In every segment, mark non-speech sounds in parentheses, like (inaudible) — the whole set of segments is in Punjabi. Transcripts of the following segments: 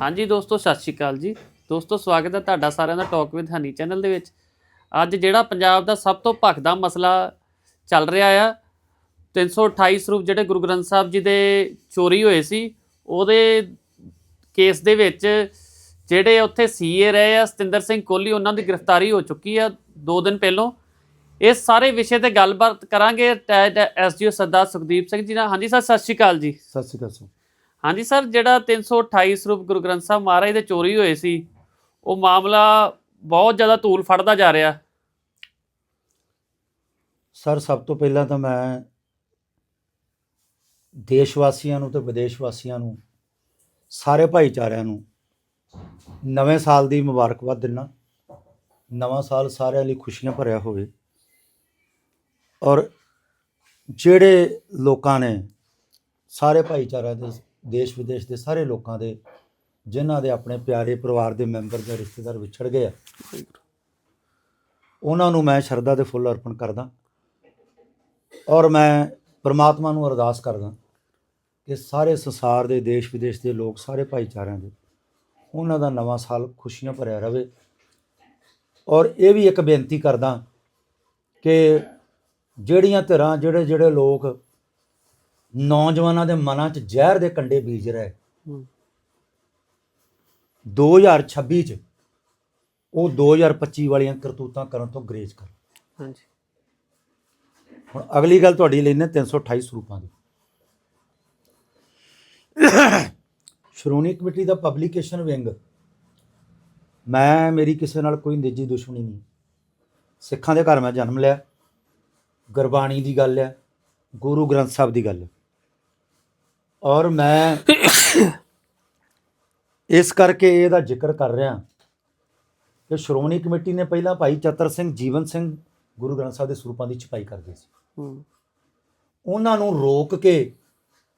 ਹਾਂਜੀ ਦੋਸਤੋ, ਸਤਿ ਸ਼੍ਰੀ ਅਕਾਲ ਜੀ। ਦੋਸਤੋ, ਸਵਾਗਤ ਹੈ ਤੁਹਾਡਾ ਸਾਰਿਆਂ ਦਾ ਟਾਕ ਵਿਦ ਹਨੀ ਚੈਨਲ ਦੇ ਵਿੱਚ। ਅੱਜ ਜਿਹੜਾ ਪੰਜਾਬ ਦਾ ਸਭ ਤੋਂ ਭਖਦਾ ਮਸਲਾ ਚੱਲ ਰਿਹਾ ਆ 328 ਸਰੂਪ ਜਿਹੜੇ ਗੁਰੂ ਗ੍ਰੰਥ ਸਾਹਿਬ ਜੀ ਦੇ ਚੋਰੀ ਹੋਏ ਸੀ, ਉਹਦੇ ਕੇਸ ਦੇ ਵਿੱਚ ਜਿਹੜੇ ਉੱਥੇ ਸੀਏ ਰਹੇ ਆ, ਸਤਿੰਦਰ ਸਿੰਘ ਕੋਹਲੀ, ਉਹਨਾਂ ਦੀ ਗ੍ਰਿਫਤਾਰੀ ਹੋ ਚੁੱਕੀ ਆ 2 ਦਿਨ ਪਹਿਲਾਂ। ਇਸ ਸਾਰੇ ਵਿਸ਼ੇ ਤੇ ਗੱਲਬਾਤ ਕਰਾਂਗੇ ਐਸਜੀਓ ਸਰਦਾਰ ਸੁਖਦੀਪ ਸਿੰਘ ਜੀ ਨਾਲ। ਹਾਂਜੀ ਸਰ, ਸਤਿ ਸ਼੍ਰੀ ਅਕਾਲ ਜੀ। ਸਤਿ ਸ਼੍ਰੀ ਅਕਾਲ ਸਰ। ਹਾਂਜੀ ਸਰ, ਜਿਹੜਾ 328 ਸਰੂਪ ਗੁਰੂ ਗ੍ਰੰਥ ਸਾਹਿਬ ਮਹਾਰਾਜ ਦੇ ਚੋਰੀ ਹੋਏ ਸੀ, ਉਹ ਮਾਮਲਾ ਬਹੁਤ ਜ਼ਿਆਦਾ ਧੂਲ ਫੜਦਾ ਜਾ ਰਿਹਾ। ਸਰ, ਸਭ ਤੋਂ ਪਹਿਲਾਂ ਤਾਂ ਮੈਂ ਦੇਸ਼ ਵਾਸੀਆਂ ਨੂੰ ਤੇ ਵਿਦੇਸ਼ ਵਾਸੀਆਂ ਨੂੰ, ਸਾਰੇ ਭਾਈਚਾਰਿਆਂ ਨੂੰ ਨਵੇਂ ਸਾਲ ਦੀ ਮੁਬਾਰਕਬਾਦ ਦਿੰਦਾ ਨਵਾਂ ਸਾਲ ਸਾਰਿਆਂ ਲਈ ਖੁਸ਼ੀਆਂ ਭਰਿਆ ਹੋਵੇ। ਔਰ ਜਿਹੜੇ ਲੋਕਾਂ ਨੇ ਸਾਰੇ ਭਾਈਚਾਰਿਆਂ ਦੇ ਦੇਸ਼ ਵਿਦੇਸ਼ ਦੇ ਸਾਰੇ ਲੋਕਾਂ ਦੇ ਜਿਨ੍ਹਾਂ ਦੇ ਆਪਣੇ ਪਿਆਰੇ ਪਰਿਵਾਰ ਦੇ ਮੈਂਬਰ ਜਾਂ ਰਿਸ਼ਤੇਦਾਰ ਵਿਛੜ ਗਏ ਆ। ਉਹਨਾਂ ਨੂੰ ਮੈਂ ਸ਼ਰਧਾ ਦੇ ਫੁੱਲ ਅਰਪਣ ਕਰਦਾ ਔਰ ਮੈਂ ਪ੍ਰਮਾਤਮਾ ਨੂੰ ਅਰਦਾਸ ਕਰਦਾ ਕਿ ਸਾਰੇ ਸੰਸਾਰ ਦੇ ਦੇਸ਼ ਵਿਦੇਸ਼ ਦੇ ਲੋਕ ਸਾਰੇ ਭਾਈਚਾਰਿਆਂ ਦੇ ਉਹਨਾਂ ਦਾ ਨਵਾਂ ਸਾਲ ਖੁਸ਼ੀਆਂ ਭਰਿਆ ਰਵੇ। ਔਰ ਇਹ ਵੀ ਇੱਕ ਬੇਨਤੀ ਕਰਦਾ ਕਿ ਜਿਹੜੀਆਂ ਧਿਰਾਂ ਜਿਹੜੇ ਜਿਹੜੇ ਲੋਕ ਨੌਜਵਾਨਾਂ ਦੇ ਮਨਾਂ 'ਚ ਜ਼ਹਿਰ ਦੇ ਕੰਡੇ ਬੀਜ ਰਹੇ। ਹੂੰ। 2026 'ਚ ਉਹ 2025 ਵਾਲੀਆਂ ਕਰਤੂਤਾਂ ਕਰਨ ਤੋਂ ਗਰੇਜ਼ ਕਰ। ਹਾਂਜੀ। ਹੁਣ ਅਗਲੀ ਗੱਲ ਤੁਹਾਡੀ ਲੈਣੇ 328 ਸਰੂਪਾਂ ਦੀ। ਸ਼੍ਰੋਮਣੀ ਕਮੇਟੀ ਦਾ ਪਬਲੀਕੇਸ਼ਨ ਵਿੰਗ। ਮੈਂ ਮੇਰੀ ਕਿਸੇ ਨਾਲ ਕੋਈ ਨਿੱਜੀ ਦੁਸ਼ਮਣੀ ਨਹੀਂ। ਸਿੱਖਾਂ ਦੇ ਘਰ ਮੈਂ ਜਨਮ ਲਿਆ। ਗੁਰਬਾਣੀ ਦੀ ਗੱਲ ਹੈ। ਗੁਰੂ ਗ੍ਰੰਥ ਸਾਹਿਬ ਦੀ ਗੱਲ ਹੈ। ਔਰ ਮੈਂ ਇਸ ਕਰਕੇ ਇਹਦਾ ਜ਼ਿਕਰ ਕਰ ਰਿਹਾ ਕਿ ਸ਼੍ਰੋਮਣੀ ਕਮੇਟੀ ਨੇ ਪਹਿਲਾਂ ਭਾਈ ਚਤਰ ਸਿੰਘ ਜੀਵਨ ਸਿੰਘ ਗੁਰੂ ਗ੍ਰੰਥ ਸਾਹਿਬ ਦੇ ਸਰੂਪਾਂ ਦੀ ਛਪਾਈ ਕਰਦੇ ਸੀ। ਹੂੰ। ਉਹਨਾਂ ਨੂੰ ਰੋਕ ਕੇ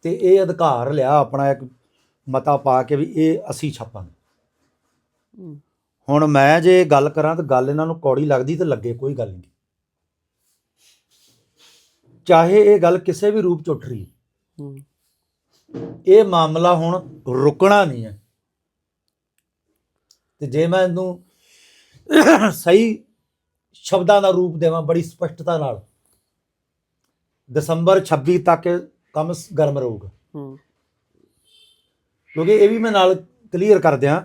ਤੇ ਇਹ ਅਧਿਕਾਰ ਲਿਆ ਆਪਣਾ ਇੱਕ ਮਤਾ ਪਾ ਕੇ ਵੀ ਇਹ ਅਸੀਂ ਛਾਪਾਂਗੇ। ਹੁਣ ਮੈਂ ਜੇ ਗੱਲ ਕਰਾਂ ਤਾਂ ਗੱਲ ਇਹਨਾਂ ਨੂੰ ਕੌੜੀ ਲੱਗਦੀ ਤੇ ਲੱਗੇ ਕੋਈ ਗੱਲ ਨਹੀਂ। ਚਾਹੇ ਇਹ ਗੱਲ ਕਿਸੇ ਵੀ ਰੂਪ ਚ ਉੱਠ ਰਹੀ ਇਹ ਮਾਮਲਾ ਹੁਣ ਰੁਕਣਾ ਨਹੀਂ ਹੈ। ਤੇ ਜੇ ਮੈਂ ਇਹਨੂੰ ਸਹੀ ਸ਼ਬਦਾਂ ਦਾ ਰੂਪ ਦੇਵਾਂ ਬੜੀ ਸਪਸ਼ਟਤਾ ਨਾਲ ਦਸੰਬਰ 26 ਤੱਕ ਕੰਮ ਗਰਮ ਰਹੂਗਾ। ਹੂੰ। ਕਿਉਂਕਿ ਇਹ ਵੀ ਮੈਂ ਨਾਲ ਕਲੀਅਰ ਕਰ ਦਿਆਂ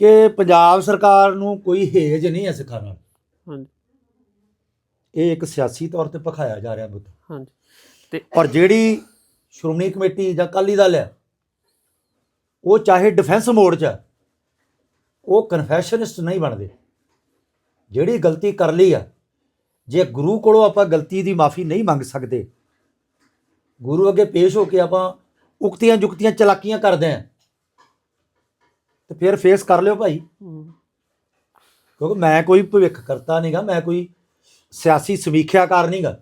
ਕਿ ਪੰਜਾਬ ਸਰਕਾਰ ਨੂੰ ਕੋਈ ਹੇਜ ਨਹੀਂ ਹੈ ਸਿੱਖਾਂ ਨਾਲ। ਹਾਂਜੀ। ਇਹ ਇੱਕ ਸਿਆਸੀ ਤੌਰ ਤੇ ਪਖਾਇਆ ਜਾ ਰਿਹਾ ਬੁੱਤ ਹਾਂਜੀ। ਤੇ ਔਰ ਜਿਹੜੀ ਸ਼੍ਰੋਮਣੀ ਕਮੇਟੀ ਜਾਂ ਅਕਾਲੀ ਦਲ ਹੈ ਉਹ ਚਾਹੇ ਡਿਫੈਂਸ ਮੋਡ 'ਚ ਹੈ, ਉਹ ਕਨਫੈਸ਼ਨਿਸਟ ਨਹੀਂ ਬਣਦੇ। ਜਿਹੜੀ ਗਲਤੀ ਕਰ ਲਈ ਆ ਜੇ ਗੁਰੂ ਕੋਲੋਂ ਆਪਾਂ ਗਲਤੀ ਦੀ ਮਾਫੀ ਨਹੀਂ ਮੰਗ ਸਕਦੇ ਗੁਰੂ ਅੱਗੇ ਪੇਸ਼ ਹੋ ਕੇ ਆਪਾਂ ਉਕਤੀਆਂ ਜੁਕਤੀਆਂ ਚਲਾਕੀਆਂ ਕਰਦੇ ਆਂ ਤੇ ਫਿਰ ਫੇਸ ਕਰ ਲਿਓ ਭਾਈ। ਕਿਉਂਕਿ ਮੈਂ ਕੋਈ ਭਵਿੱਖ ਕਰਤਾ ਨਹੀਂਗਾ ਮੈਂ ਕੋਈ ਸਿਆਸੀ ਸਮੀਖਿਆਕਾਰ ਨਹੀਂਗਾ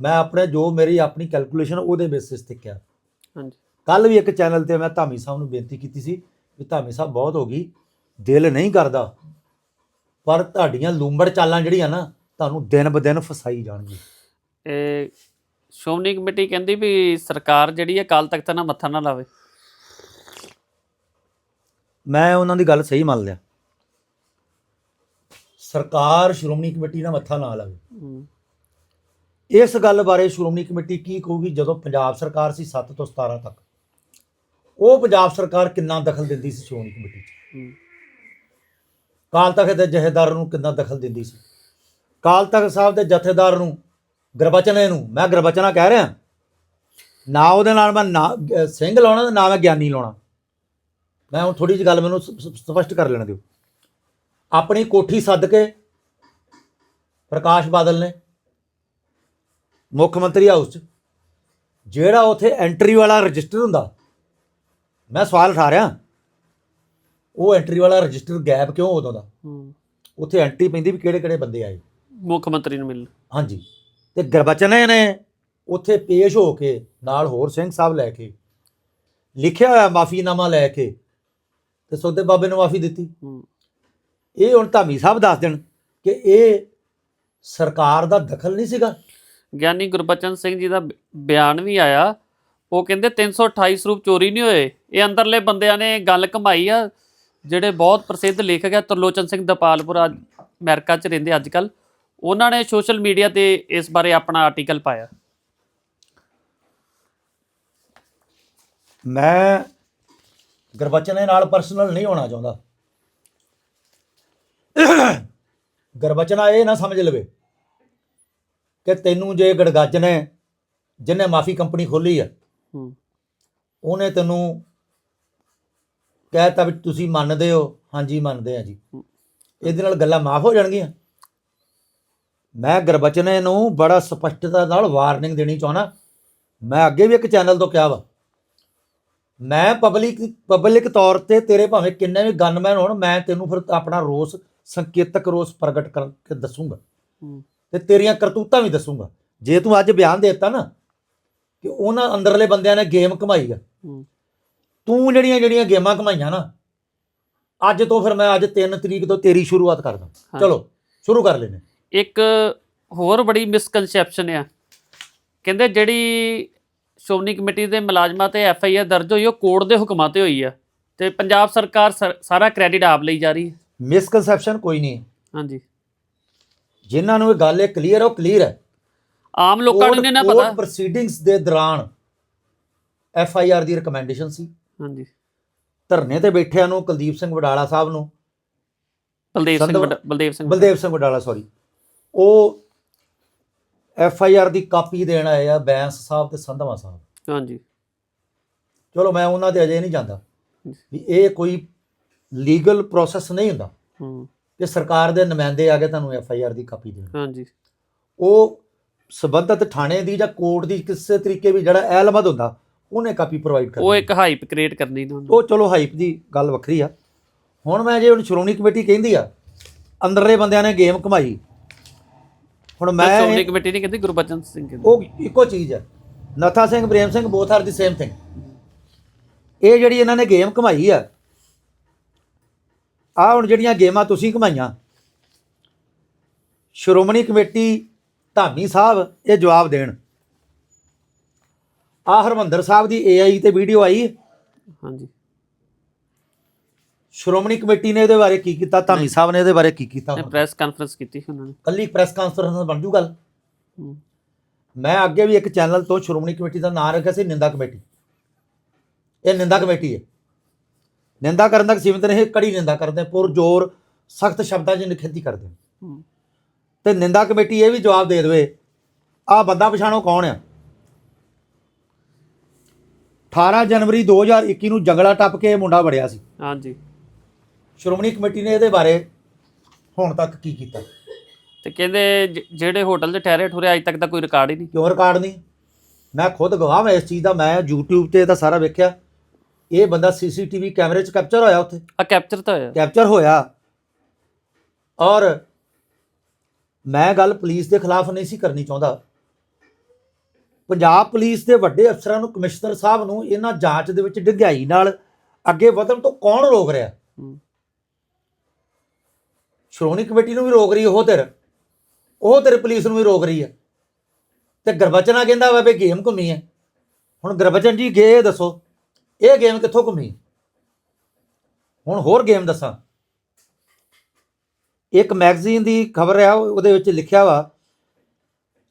ਮੈਂ ਆਪਣੇ ਜੋ ਮੇਰੀ ਆਪਣੀ ਕੈਲਕੂਲੇਸ਼ਨ ਉਹਦੇ ਬੇਸਿਸ ਤੇ ਕਿਹਾ। ਹਾਂਜੀ। ਕੱਲ ਵੀ ਇੱਕ ਚੈਨਲ ਤੇ ਮੈਂ ਧਾਮੀ ਸਾਹਿਬ ਨੂੰ ਬੇਨਤੀ ਕੀਤੀ ਸੀ ਵੀ ਧਾਮੀ ਸਾਹਿਬ ਬਹੁਤ ਹੋ ਗਈ ਦਿਲ ਨਹੀਂ ਕਰਦਾ ਪਰ ਤੁਹਾਡੀਆਂ ਲੂੰਬੜ ਚਾਲਾਂ ਜਿਹੜੀਆਂ ਨਾ ਤੁਹਾਨੂੰ ਦਿਨ ਬ ਦਿਨ ਫਸਾਈ ਜਾਣਗੀ ਇਹ ਸ਼੍ਰੋਮਣੀ ਕਮੇਟੀ ਕਹਿੰਦੀ ਵੀ ਸਰਕਾਰ ਜਿਹੜੀ ਹੈ ਕਾਲ ਤਖਤ ਨਾਲ ਮੱਥਾ ਨਾ ਲਾਵੇ। ਮੈਂ ਉਹਨਾਂ ਦੀ ਗੱਲ ਸਹੀ ਮੰਨ ਲਿਆ। ਸਰਕਾਰ ਸ਼੍ਰੋਮਣੀ ਕਮੇਟੀ ਨਾਲ ਮੱਥਾ ਨਾ ਲਾਵੇ। ਹੂੰ। ਇਸ ਗੱਲ ਬਾਰੇ ਸ਼੍ਰੋਮਣੀ ਕਮੇਟੀ ਕੀ ਕਹੂਗੀ ਜਦੋਂ ਪੰਜਾਬ ਸਰਕਾਰ ਸੀ 7 ਤੋਂ 17 ਤੱਕ? ਉਹ ਪੰਜਾਬ ਸਰਕਾਰ ਕਿੰਨਾ ਦਖਲ ਦਿੰਦੀ ਸੀ ਸ਼੍ਰੋਮਣੀ ਕਮੇਟੀ 'ਚ? ਕਾਲ ਤਖਤ ਦੇ ਜਥੇਦਾਰ ਨੂੰ ਕਿੰਨਾ ਦਖਲ ਦਿੰਦੀ ਸੀ? ਕਾਲ ਤਖਤ ਸਾਹਿਬ ਦੇ ਜਥੇਦਾਰ ਨੂੰ ਗੁਰਬਚਨੇ ਨੂੰ ਮੈਂ ਗੁਰਬਚਨਾ ਕਹਿ ਰਿਹਾ। ਨਾ ਉਹਦੇ ਨਾਲ ਮੈਂ ਨਾ ਸਿੰਘ ਲਾਉਣਾ ਤੇ ਨਾ ਮੈਂ ਗਿਆਨੀ ਲਾਉਣਾ। ਮੈਂ ਹੁਣ ਥੋੜੀ ਜਿਹੀ ਗੱਲ ਮੈਨੂੰ ਸਪਸ਼ਟ ਕਰ ਲੈਣ ਦਿਓ। ਆਪਣੀ ਕੋਠੀ ਸੱਦ ਕੇ ਪ੍ਰਕਾਸ਼ ਬਾਦਲ ਨੇ ਮੁੱਖ ਮੰਤਰੀ ਹਾਊਸ 'ਚ ਜਿਹੜਾ ਉਥੇ ਐਂਟਰੀ ਵਾਲਾ ਰਜਿਸਟਰ ਹੁੰਦਾ ਮੈਂ ਸਵਾਲ ਉਠਾ ਰਿਹਾ ਉਹ ਐਂਟਰੀ ਵਾਲਾ ਰਜਿਸਟਰ ਗੈਪ ਕਿਉਂ ਉਦੋਂ ਦਾ ਉੱਥੇ ਐਂਟਰੀ ਪੈਂਦੀ ਵੀ ਕਿਹੜੇ ਕਿਹੜੇ ਬੰਦੇ ਆਏ? ਮੁੱਖ ਮੰਤਰੀ ਨੂੰ ਮਿਲ ਹਾਂਜੀ। ਤੇ ਗੁਰਬਚਨੇ ਨੇ ਉੱਥੇ ਪੇਸ਼ ਹੋ ਕੇ ਨਾਲ ਹੋਰ ਸਿੰਘ ਸਾਹਿਬ ਲੈ ਕੇ ਲਿਖਿਆ ਹੋਇਆ ਮਾਫੀਨਾਮਾ ਲੈ ਕੇ ਤੇ ਸੋਦੇ ਬਾਬੇ ਨੂੰ ਮਾਫੀ ਦਿੱਤੀ। ਇਹ ਹੁਣ ਧਾਮੀ ਸਾਹਿਬ ਦੱਸ ਦੇਣ ਕਿ ਇਹ ਸਰਕਾਰ ਦਾ ਦਖਲ ਨਹੀਂ ਸੀਗਾ। ਗਿਆਨੀ ਗੁਰਬਚਨ ਸਿੰਘ ਜੀ ਦਾ ਬਿਆਨ ਵੀ ਆਇਆ। ਉਹ ਕਹਿੰਦੇ 328 ਸਰੂਪ ਚੋਰੀ ਨਹੀਂ ਹੋਏ। ਇਹ ਅੰਦਰਲੇ ਬੰਦਿਆਂ ਨੇ ਗੱਲ ਕਮਾਈ ਆ, ਜਿਹੜੇ ਬਹੁਤ ਪ੍ਰਸਿੱਧ ਲੇਖਕ ਆ, ਤਰਲੋਚਨ ਸਿੰਘ ਦਪਾਲਪੁਰ ਅੱਜ ਅਮਰੀਕਾ 'ਚ ਰਹਿੰਦੇ ਅੱਜ ਕੱਲ ਉਹਨਾਂ ਨੇ ਸੋਸ਼ਲ ਮੀਡੀਆ ਤੇ ਇਸ ਬਾਰੇ ਆਪਣਾ ਆਰਟੀਕਲ ਪਾਇਆ। ਮੈਂ ਗੁਰਬਚਨ ਦੇ ਨਾਲ ਪਰਸਨਲ ਨਹੀਂ ਹੋਣਾ ਚਾਹੁੰਦਾ। (coughs) ਗੁਰਬਚਨਾ ਇਹ ਨਾ ਸਮਝ ਲਵੇ। ਕਿ ਤੈਨੂੰ ਜੇ ਗੜਗੱਜ ਨੇ ਜਿਹਨੇ ਮਾਫੀ ਕੰਪਨੀ ਖੋਲੀ ਆ ਹੂੰ। ਉਹਨੇ ਤੈਨੂੰ ਕਹਿਤਾ ਵੀ ਤੁਸੀਂ ਮੰਨਦੇ ਹੋ ਹਾਂਜੀ ਮੰਨਦੇ ਆ ਜੀ। ਇਹਦੇ ਨਾਲ ਗੱਲਾਂ ਮਾਫ ਹੋ ਜਾਣਗੀਆਂ। ਮੈਂ ਗੁਰਬਚਨੇ ਨੂੰ ਬੜਾ ਸਪਸ਼ਟਤਾ ਨਾਲ ਵਾਰਨਿੰਗ ਦੇਣੀ ਚਾਹਣਾ ਮੈਂ ਅੱਗੇ ਵੀ ਇੱਕ ਚੈਨਲ ਤੋਂ ਕਿਹਾ ਵਾ। ਮੈਂ ਪਬਲਿਕ ਪਬਲਿਕ ਤੌਰ ਤੇ ਤੇਰੇ ਭਾਵੇਂ ਕਿੰਨੇ ਵੀ ਗਨਮੈਨ ਹੋਣ ਮੈਂ ਤੈਨੂੰ ਫਿਰ ਆਪਣਾ ਰੋਸ ਸੰਕੇਤਕ ਰੋਸ ਪ੍ਰਗਟ ਕਰਕੇ ਦੱਸੂਗਾ। ਹੂੰ। ਤੇ ਤੇਰੀਆਂ ਕਰਤੂਤਾਂ ਵੀ ਦੱਸੂਗਾ। ਜੇ ਤੂੰ ਅੱਜ ਬਿਆਨ ਦੇ ਦਿੱਤਾ ਨਾ ਕਿ ਉਹਨਾਂ ਅੰਦਰਲੇ ਬੰਦਿਆਂ ਨੇ ਗੇਮ ਕਮਾਈ ਆ ਤੂੰ ਜਿਹੜੀਆਂ ਜਿਹੜੀਆਂ ਗੇਮਾਂ ਕਮਾਈਆਂ ਨਾ ਅੱਜ ਤੋਂ ਫਿਰ ਮੈਂ ਅੱਜ 3 ਤਰੀਕ ਤੋਂ ਤੇਰੀ ਸ਼ੁਰੂਆਤ ਕਰਦਾ। ਚਲੋ ਸ਼ੁਰੂ ਕਰ ਲੈਨੇ ਇੱਕ ਹੋਰ ਬੜੀ ਮਿਸਕਨਸੈਪਸ਼ਨ ਆ। ਕਹਿੰਦੇ ਜਿਹੜੀ ਸ਼੍ਰੋਮਣੀ ਕਮੇਟੀ ਦੇ ਮੁਲਾਜ਼ਮਾਂ ਤੇ ਐਫ ਆਈ ਆਰ ਦਰਜ ਹੋਈ ਉਹ ਕੋਰਟ ਦੇ ਹੁਕਮਾਂ ਤੇ ਹੋਈ ਆ ਤੇ ਪੰਜਾਬ ਸਰਕਾਰ ਸਰ- ਕ੍ਰੈਡਿਟ ਆਪ ਲਈ ਜਾ ਰਹੀ ਹੈ। ਮਿਸਕਨਸੈਪਸ਼ਨ ਕੋਈ ਨਹੀਂ। ਹਾਂਜੀ। ਜਿਨ੍ਹਾਂ ਨੂੰ ਇਹ ਗੱਲ ਇਹ ਕਲੀਅਰ ਉਹ ਕਲੀਅਰ ਹੈ ਆਮ ਲੋਕਾਂ ਨੂੰ ਨਾ ਪਤਾ। ਪ੍ਰੋਸੀਡਿੰਗਸ ਦੇ ਦੌਰਾਨ ਐਫ ਆਈ ਆਰ ਦੀ ਰეკਮੈਂਡੇਸ਼ਨ ਸੀ। ਹਾਂਜੀ। ਧਰਨੇ ਤੇ ਬੈਠਿਆਂ ਨੂੰ ਕੁਲਦੀਪ ਸਿੰਘ ਵਡਾਲਾ ਸਾਹਿਬ ਨੂੰ। ਬਲਦੇਵ ਸਿੰਘ ਬਲਦੇਵ ਸਿੰਘ ਬਲਦੇਵ ਸਿੰਘ ਵਡਾਲਾ ਸੌਰੀ ਉਹ ਐਫ ਆਈ ਆਰ ਦੀ ਕਾਪੀ ਦੇਣ ਆਏ ਆ ਬੈਂਸ ਸਾਹਿਬ ਤੇ ਸੰਧਵਾ ਸਾਹਿਬ। ਹਾਂਜੀ। ਚਲੋ ਮੈਂ ਉਹਨਾਂ ਦੇ ਅਜੇ ਨਹੀਂ ਜਾਂਦਾ। ਵੀ ਇਹ ਕੋਈ ਲੀਗਲ ਪ੍ਰੋਸੈਸ ਨਹੀਂ ਹੁੰਦਾ। ਹੂੰ। ਕਿ ਸਰਕਾਰ ਦੇ ਨੁਮਾਇੰਦੇ ਆ ਕੇ ਤੁਹਾਨੂੰ ਐਫ ਆਈ ਆਰ ਦੀ ਕਾਪੀ ਦੇਣ। ਹਾਂਜੀ। ਉਹ ਸਬੰਧਤ ਥਾਣੇ ਦੀ ਜਾਂ ਕੋਰਟ ਦੀ ਕਿਸੇ ਤਰੀਕੇ ਵੀ ਜਿਹੜਾ ਐਲਮਦ ਹੁੰਦਾ ਉਹਨੇ ਕਾਪੀ ਪ੍ਰੋਵਾਈਡ ਕਰਨੀ। ਉਹ ਇੱਕ ਹਾਈਪ ਕ੍ਰੀਏਟ ਕਰਨੀ ਨਾ। ਉਹ ਚਲੋ ਹਾਈਪ ਦੀ ਗੱਲ ਵੱਖਰੀ ਆ। ਹੁਣ ਮੈਂ ਜੇ ਹੁਣ ਸ਼੍ਰੋਮਣੀ ਕਮੇਟੀ ਕਹਿੰਦੀ ਆ ਅੰਦਰਲੇ ਬੰਦਿਆਂ ਨੇ ਗੇਮ ਕਮਾਈ ਹੁਣ ਮੈਂ ਸ਼੍ਰੋਮਣੀ ਕਮੇਟੀ ਨਹੀਂ ਕਹਿੰਦੀ ਗੁਰਬਚਨ ਸਿੰਘ ਕਹਿੰਦੇ। ਉਹ ਇੱਕੋ ਚੀਜ਼ ਹੈ Natha Singh Prem Singh both are the same thing ਇਹ ਜਿਹੜੀ ਇਹਨਾਂ ਨੇ ਗੇਮ ਕਮਾਈ ਆ ਆ ਹੁਣ ਜਿਹੜੀਆਂ ਗੇਮਾਂ ਤੁਸੀਂ ਕਮਾਈਆਂ ਸ਼੍ਰੋਮਣੀ ਕਮੇਟੀ ਧਾਮੀ ਸਾਹਿਬ ਇਹ ਜਵਾਬ ਦੇਣ। ਆ ਹਰਮੰਦਰ ਸਾਹਿਬ ਦੀ ਏਆਈ ਤੇ ਵੀਡੀਓ ਆਈ। ਹਾਂਜੀ। ਸ਼੍ਰੋਮਣੀ ਕਮੇਟੀ ਨੇ ਇਹਦੇ ਬਾਰੇ ਕੀ ਕੀਤਾ ਧਾਮੀ ਸਾਹਿਬ ਨੇ ਇਹਦੇ ਬਾਰੇ ਕੀ ਕੀਤਾ ਪ੍ਰੈਸ ਕਾਨਫਰੰਸ ਕੀਤੀ ਸੀ ਉਹਨਾਂ ਨੇ। ਕੱਲੀ ਪ੍ਰੈਸ ਕਾਨਫਰੰਸ ਬਣ ਜੂ ਗੱਲ? ਮੈਂ ਅੱਗੇ ਵੀ ਇੱਕ ਚੈਨਲ ਤੋਂ ਸ਼੍ਰੋਮਣੀ ਕਮੇਟੀ ਦਾ ਨਾਮ ਰੱਖਿਆ ਸੀ ਨਿੰਦਾ ਕਮੇਟੀ। ਇਹ ਨਿੰਦਾ ਕਮੇਟੀ ਹੈ। ਨਿੰਦਾ ਕਰਨ ਤੱਕ ਸੀਮਿਤ ਨਹੀਂ ਕੜੀ ਨਿੰਦਾ ਕਰਦੇ ਆ, ਪੁਰ ਜ਼ੋਰ ਸਖਤ ਸ਼ਬਦਾਂ 'ਚ ਨਿਖੇਧੀ ਕਰਦੇ ਆ। ਹੂੰ। ਤੇ ਨਿੰਦਾ ਕਮੇਟੀ ਇਹ ਵੀ ਜਵਾਬ ਦੇ ਦੇਵੇ ਆ ਬੰਦਾ ਪਛਾਣੋ ਕੌਣ ਆ? 18 ਜਨਵਰੀ 2021 ਨੂੰ ਜੰਗਲਾ ਟੱਪ ਕੇ ਇਹ ਮੁੰਡਾ ਵੜਿਆ ਸੀ। ਹਾਂਜੀ। ਸ਼੍ਰੋਮਣੀ ਕਮੇਟੀ ਨੇ ਇਹਦੇ ਬਾਰੇ ਹੁਣ ਤੱਕ ਕੀ ਕੀਤਾ? ਤੇ ਕਹਿੰਦੇ ਜਿਹੜੇ ਹੋਟਲ 'ਚ ਠਹਿਰੇ ਠੁਰੇ ਅੱਜ ਤੱਕ ਦਾ ਕੋਈ ਰਿਕਾਰਡ ਹੀ ਨਹੀਂ। ਕਿਉਂ ਰਿਕਾਰਡ ਨਹੀਂ? ਮੈਂ ਖੁਦ ਗਵਾਹ ਮੈਂ ਇਸ ਚੀਜ਼ ਦਾ ਮੈਂ YouTube ਤੇ ਇਹਦਾ ਸਾਰਾ ਵੇਖਿਆ। ਇਹ ਬੰਦਾ ਸੀਸੀਟੀਵੀ ਕੈਮਰੇ 'ਚ ਕੈਪਚਰ ਹੋਇਆ ਉੱਥੇ? ਆ ਕੈਪਚਰ ਤਾਂ ਹੋਇਆ। ਕੈਪਚਰ ਹੋਇਆ। ਔਰ ਮੈਂ ਗੱਲ ਪੁਲਿਸ ਦੇ ਖਿਲਾਫ ਨਹੀਂ ਸੀ ਕਰਨੀ ਚਾਹੁੰਦਾ। ਪੰਜਾਬ ਪੁਲਿਸ ਦੇ ਵੱਡੇ ਅਫਸਰਾਂ ਨੂੰ ਕਮਿਸ਼ਨਰ ਸਾਹਿਬ ਨੂੰ ਇਹਨਾਂ ਜਾਂਚ ਦੇ ਵਿੱਚ ਡਿਗਾਈ ਨਾਲ ਅੱਗੇ ਵਧਣ ਤੋਂ ਕੌਣ ਰੋਕ ਰਿਹਾ? ਸ਼੍ਰੋਮਣੀ ਕਮੇਟੀ ਨੂੰ ਵੀ ਰੋਕ ਰਹੀ ਉਹ ਧਿਰ ਉਹ ਧਿਰ ਪੁਲਿਸ ਨੂੰ ਵੀ ਰੋਕ ਰਹੀ ਹੈ। ਤੇ ਗੁਰਬਚਨਾ ਕਹਿੰਦਾ ਵਾ ਵੀ ਗੇਮ ਘੁੰਮੀ ਹੈ। ਹੁਣ ਗੁਰਬਚਨ ਜੀ ਗੇ ਦੱਸੋ। ਇਹ ਗੇਮ ਕਿੱਥੋਂ ਘੁੰਮੀ? ਹੁਣ ਹੋਰ ਗੇਮ ਦੱਸਾਂ। ਇੱਕ ਮੈਗਜ਼ੀਨ ਦੀ ਖਬਰ ਆ ਉਹਦੇ ਵਿੱਚ ਲਿਖਿਆ ਵਾ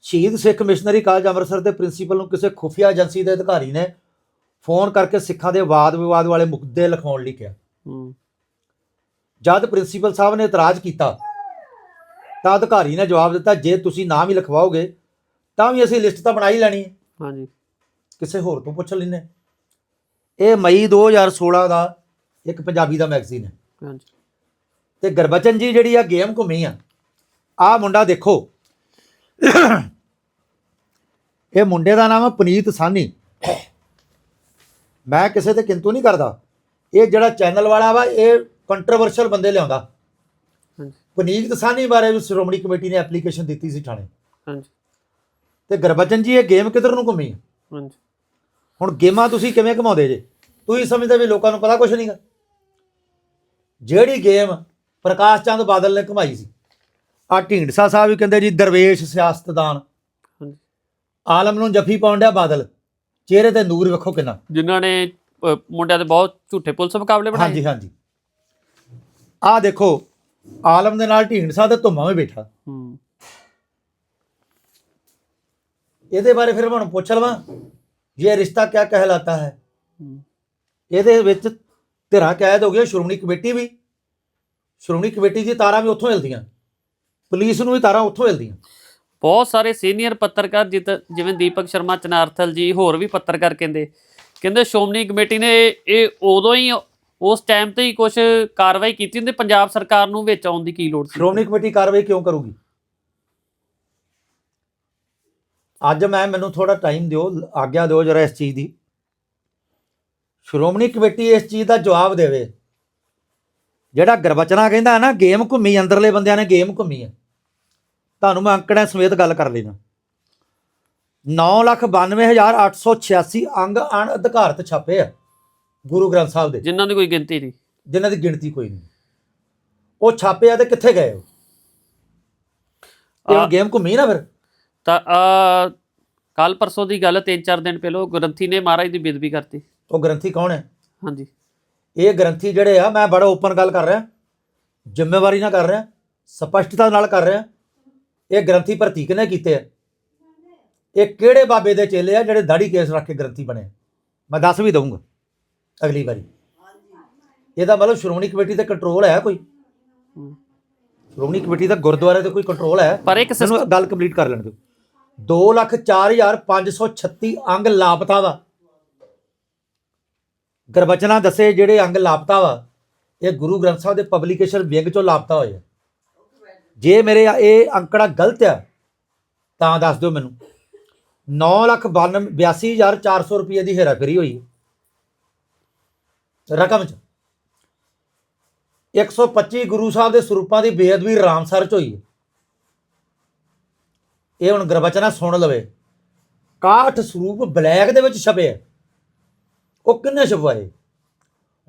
ਸ਼ਹੀਦ ਸਿੱਖ ਮਿਸ਼ਨਰੀ ਕਾਲਜ ਅੰਮ੍ਰਿਤਸਰ ਦੇ ਪ੍ਰਿੰਸੀਪਲ ਨੂੰ ਕਿਸੇ ਖੁਫੀਆ ਏਜੰਸੀ ਦੇ ਅਧਿਕਾਰੀ ਨੇ ਫੋਨ ਕਰਕੇ ਸਿੱਖਾਂ ਦੇ ਵਾਦ ਵਿਵਾਦ ਵਾਲੇ ਮੁੱਦੇ ਲਿਖਾਉਣ ਲਈ ਕਿਹਾ। ਹੂੰ। ਜਦ ਪ੍ਰਿੰਸੀਪਲ ਸਾਹਿਬ ਨੇ ਇਤਰਾਜ਼ ਕੀਤਾ ਤਾਂ ਅਧਿਕਾਰੀ ਨੇ ਜਵਾਬ ਦਿੱਤਾ ਜੇ ਤੁਸੀਂ ਨਾਮ ਹੀ ਲਿਖਵਾਓਗੇ ਤਾਂ ਵੀ ਅਸੀਂ ਲਿਸਟ ਤਾਂ ਬਣਾ ਹੀ ਲੈਣੀ ਹੈ। ਹਾਂਜੀ। ਕਿਸੇ ਹੋਰ ਤੋਂ ਪੁੱਛ ਲੈਨੇ ਇਹ ਮਈ 2016 ਦਾ ਇੱਕ ਪੰਜਾਬੀ ਦਾ ਮੈਗਜ਼ੀਨ ਹੈ। ਹਾਂਜੀ। ਤੇ ਗੁਰਬਚਨ ਜੀ ਜਿਹੜੀ ਆ ਗੇਮ ਘੁੰਮੀ ਆ ਆ ਮੁੰਡਾ ਦੇਖੋ। ਇਹ ਮੁੰਡੇ ਦਾ ਨਾਮ ਹੈ ਪਨੀਤ ਸਾਨੀ ਮੈਂ ਕਿਸੇ ਤੇ ਕਿੰਤੂ ਨਹੀਂ ਕਰਦਾ। ਇਹ ਜਿਹੜਾ ਚੈਨਲ ਵਾਲਾ ਵਾ ਇਹ ਕੰਟਰੋਵਰਸ਼ਲ ਬੰਦੇ ਲਿਆਉਂਦਾ। ਹਾਂਜੀ। ਪਨੀਤ ਸਾਨੀ ਬਾਰੇ ਵੀ ਸ਼੍ਰੋਮਣੀ ਕਮੇਟੀ ਨੇ ਐਪਲੀਕੇਸ਼ਨ ਦਿੱਤੀ ਸੀ ਥਾਣੇ। ਹਾਂਜੀ। ਤੇ ਗੁਰਬਚਨ ਜੀ ਇਹ ਗੇਮ ਕਿੱਧਰ ਨੂੰ ਘੁੰਮੀ ਹਾਂਜੀ। ਹੁਣ ਗੇਮਾਂ ਤੁਸੀਂ ਕਿਵੇਂ ਘਮਾਉਂਦੇ ਜੇ? ਤੁਸੀਂ ਸਮਝਦੇ ਵੀ ਲੋਕਾਂ ਨੂੰ ਪਤਾ ਕੁਛ ਨਹੀਂਗਾ ਜਿਹੜੀ ਗੇਮ ਪ੍ਰਕਾਸ਼ ਚੰਦ ਬਾਦਲ ਨੇ ਘਮਾਈ ਸੀ ਆ ਢੀਂਡਸਾ ਸਾਹਿਬ ਵੀ ਕਹਿੰਦੇ ਜੀ ਦਰਵੇਸ਼ ਸਿਆਸਤਦਾਨ। ਆਲਮ ਨੂੰ ਜੱਫੀ ਪਾਉਣ ਡਿਆ ਬਾਦਲ। ਚਿਹਰੇ ਤੇ ਨੂਰ ਵੇਖੋ ਕਿੰਨਾ। ਜਿਨ੍ਹਾਂ ਨੇ ਮੁੰਡਿਆਂ ਦੇ ਬਹੁਤ ਝੂਠੇ ਪੁਲਿਸ ਮੁਕਾਬਲੇ ਬਣਾਏ। ਹਾਂਜੀ ਹਾਂਜੀ। ਆਹ ਦੇਖੋ ਆਲਮ ਦੇ ਨਾਲ ਢੀਂਡਸਾ ਤੇ ਧੁੰਮਾ ਵੀ ਬੈਠਾ। ਹੂੰ। ਇਹਦੇ ਬਾਰੇ ਫਿਰ ਮੈਂ ਪੁੱਛ ਲਵਾਂ। ਇਹ ਰਿਸ਼ਤਾ ਕਿਆ ਕਹਿਲਾਤਾ ਹੈ? ਹੂੰ। ਇਹਦੇ ਵਿੱਚ ਧਿਰਾਂ ਕੈਦ ਹੋ ਗਿਆ ਸ਼੍ਰੋਮਣੀ ਕਮੇਟੀ ਵੀ। ਸ਼੍ਰੋਮਣੀ ਕਮੇਟੀ ਦੀ ਤਾਰਾਂ ਵੀ ਉੱਥੋਂ ਹਿਲਦੀਆਂ। ਪੁਲਿਸ ਨੂੰ ਵੀ ਤਾਰਾਂ ਉੱਥੋਂ ਹਿਲਦੀਆਂ। ਬਹੁਤ ਸਾਰੇ ਸੀਨੀਅਰ ਪੱਤਰਕਾਰ ਜਿਤ ਜਿਵੇਂ ਦੀਪਕ ਸ਼ਰਮਾ ਚਨਾਰਥਲ ਜੀ ਹੋਰ ਵੀ ਪੱਤਰਕਾਰ ਕਹਿੰਦੇ ਕਹਿੰਦੇ ਸ਼੍ਰੋਮਣੀ ਕਮੇਟੀ ਨੇ ਇਹ ਉਦੋਂ ਹੀ ਉਸ ਟਾਈਮ ਤੇ ਹੀ ਕੁਝ ਕਾਰਵਾਈ ਕੀਤੀ ਹੁੰਦੀ ਪੰਜਾਬ ਸਰਕਾਰ ਨੂੰ ਵਿੱਚ ਆਉਣ ਦੀ ਕੀ ਲੋੜ ਸੀ? ਸ਼੍ਰੋਮਣੀ ਕਮੇਟੀ ਕਾਰਵਾਈ ਕਿਉਂ ਕਰੂਗੀ? ਅੱਜ ਮੈਂ ਮੈਨੂੰ ਥੋੜਾ ਟਾਈਮ ਦਿਓ ਆਗਿਆ ਦਿਓ ਜਰਾ ਇਸ ਚੀਜ਼ ਦੀ। ਸ਼੍ਰੋਮਣੀ ਕਮੇਟੀ ਇਸ ਚੀਜ਼ ਦਾ ਜਵਾਬ ਦੇਵੇ। ਜਿਹੜਾ ਗਰਬਚਨਾ ਕਹਿੰਦਾ ਨਾ ਗੇਮ ਘੁੰਮੀ ਅੰਦਰਲੇ ਬੰਦਿਆਂ ਨੇ ਗੇਮ ਘੁੰਮੀ ਹੈ। ਤੁਹਾਨੂੰ ਮੈਂ ਅੰਕੜਿਆਂ ਸਮੇਤ ਗੱਲ ਕਰ ਲੈਣਾ 992886 ਅੰਗ ਅਣ ਅਧਿਕਾਰਤ ਛਾਪੇ ਆ ਗੁਰੂ ਗ੍ਰੰਥ ਸਾਹਿਬ ਦੇ। ਜਿਨ੍ਹਾਂ ਦੀ ਕੋਈ ਗਿਣਤੀ ਨਹੀਂ। ਜਿਨ੍ਹਾਂ ਦੀ ਗਿਣਤੀ ਕੋਈ ਨਹੀਂ। ਉਹ ਛਾਪੇ ਆ ਤੇ ਕਿੱਥੇ ਗਏ ਉਹ? ਇਹ ਗੇਮ ਘੁੰਮੀ ਨਾ ਫਿਰ? ਤਾਂ ਆ ਕੱਲ ਪਰਸੋਂ ਦੀ ਗੱਲ ਤਿੰਨ ਚਾਰ ਦਿਨ ਪਹਿਲਾਂ ਗ੍ਰੰਥੀ ਨੇ ਮਹਾਰਾਜ ਦੀ ਬੇਦਬੀ ਕਰਤੀ। ਉਹ ਗ੍ਰੰਥੀ ਕੌਣ ਹੈ? ਹਾਂਜੀ। ਇਹ ਗ੍ਰੰਥੀ ਜਿਹੜੇ ਆ ਮੈਂ ਬੜਾ ਓਪਨ ਗੱਲ ਕਰ ਰਿਹਾ। ਜ਼ਿੰਮੇਵਾਰੀ ਨਾਲ ਕਰ ਰਿਹਾ। ਸਪਸ਼ਟਤਾ ਨਾਲ ਕਰ ਰਿਹਾ। ਇਹ ਗ੍ਰੰਥੀ ਭਰਤੀ ਕਿਹਨੇ ਕੀਤੇ ਆ? ਇਹ ਕਿਹੜੇ ਬਾਬੇ ਦੇ ਚੇਲੇ ਆ ਜਿਹੜੇ ਦਾੜੀ ਕੇਸ ਰੱਖ ਕੇ ਗ੍ਰੰਥੀ ਬਣੇ? ਮੈਂ ਦੱਸ ਵੀ ਦਊਂਗਾ ਅਗਲੀ ਵਾਰੀ। ਇਹਦਾ ਮਤਲਬ ਸ਼੍ਰੋਮਣੀ ਕਮੇਟੀ ਤੇ ਕੰਟਰੋਲ ਹੈ ਕੋਈ? ਹੂੰ। ਸ਼੍ਰੋਮਣੀ ਕਮੇਟੀ ਦਾ ਗੁਰਦੁਆਰੇ ਤੇ ਕੋਈ ਕੰਟਰੋਲ ਹੈ? ਪਰ ਇੱਕ ਗੱਲ ਕੰਪਲੀਟ ਕਰ ਲੈਣ ਦਿਓ। 204536 ਅੰਗ ਲਾਪਤਾ ਵਾ। ਗਰਬਚਨਾ ਦੱਸੇ ਜਿਹੜੇ ਅੰਗ ਲਾਪਤਾ ਵਾ, ਇਹ ਗੁਰੂ ਗ੍ਰੰਥ ਸਾਹਿਬ ਦੇ ਪਬਲੀਕੇਸ਼ਨ ਵਿੰਗ ਚੋਂ ਲਾਪਤਾ ਹੋਏ ਆ। ਜੇ ਮੇਰੇ ਇਹ ਅੰਕੜਾ ਗਲਤ ਆ, ਤਾਂ ਦੱਸ ਦਿਓ ਮੈਨੂੰ। 982400 ਰੁਪਏ ਦੀ ਹੇਰਾਫੇਰੀ ਹੋਈ ਹੈ। ਰਕਮ ਚ। 125 ਗੁਰੂ ਸਾਹਿਬ ਦੇ ਸਰੂਪਾਂ ਦੀ ਬੇਅਦਬੀ ਰਾਮਸਰ ਚ ਹੋਈ ਹੈ ਇਹ ਹੁਣ ਗੁਰਬਚਨਾ ਸੁਣ ਲਵੇ। 61 ਸਰੂਪ ਬਲੈਕ ਦੇ ਵਿੱਚ ਛਪੇ ਆ। ਉਹ ਕਿੰਨੇ ਛਪਵਾਏ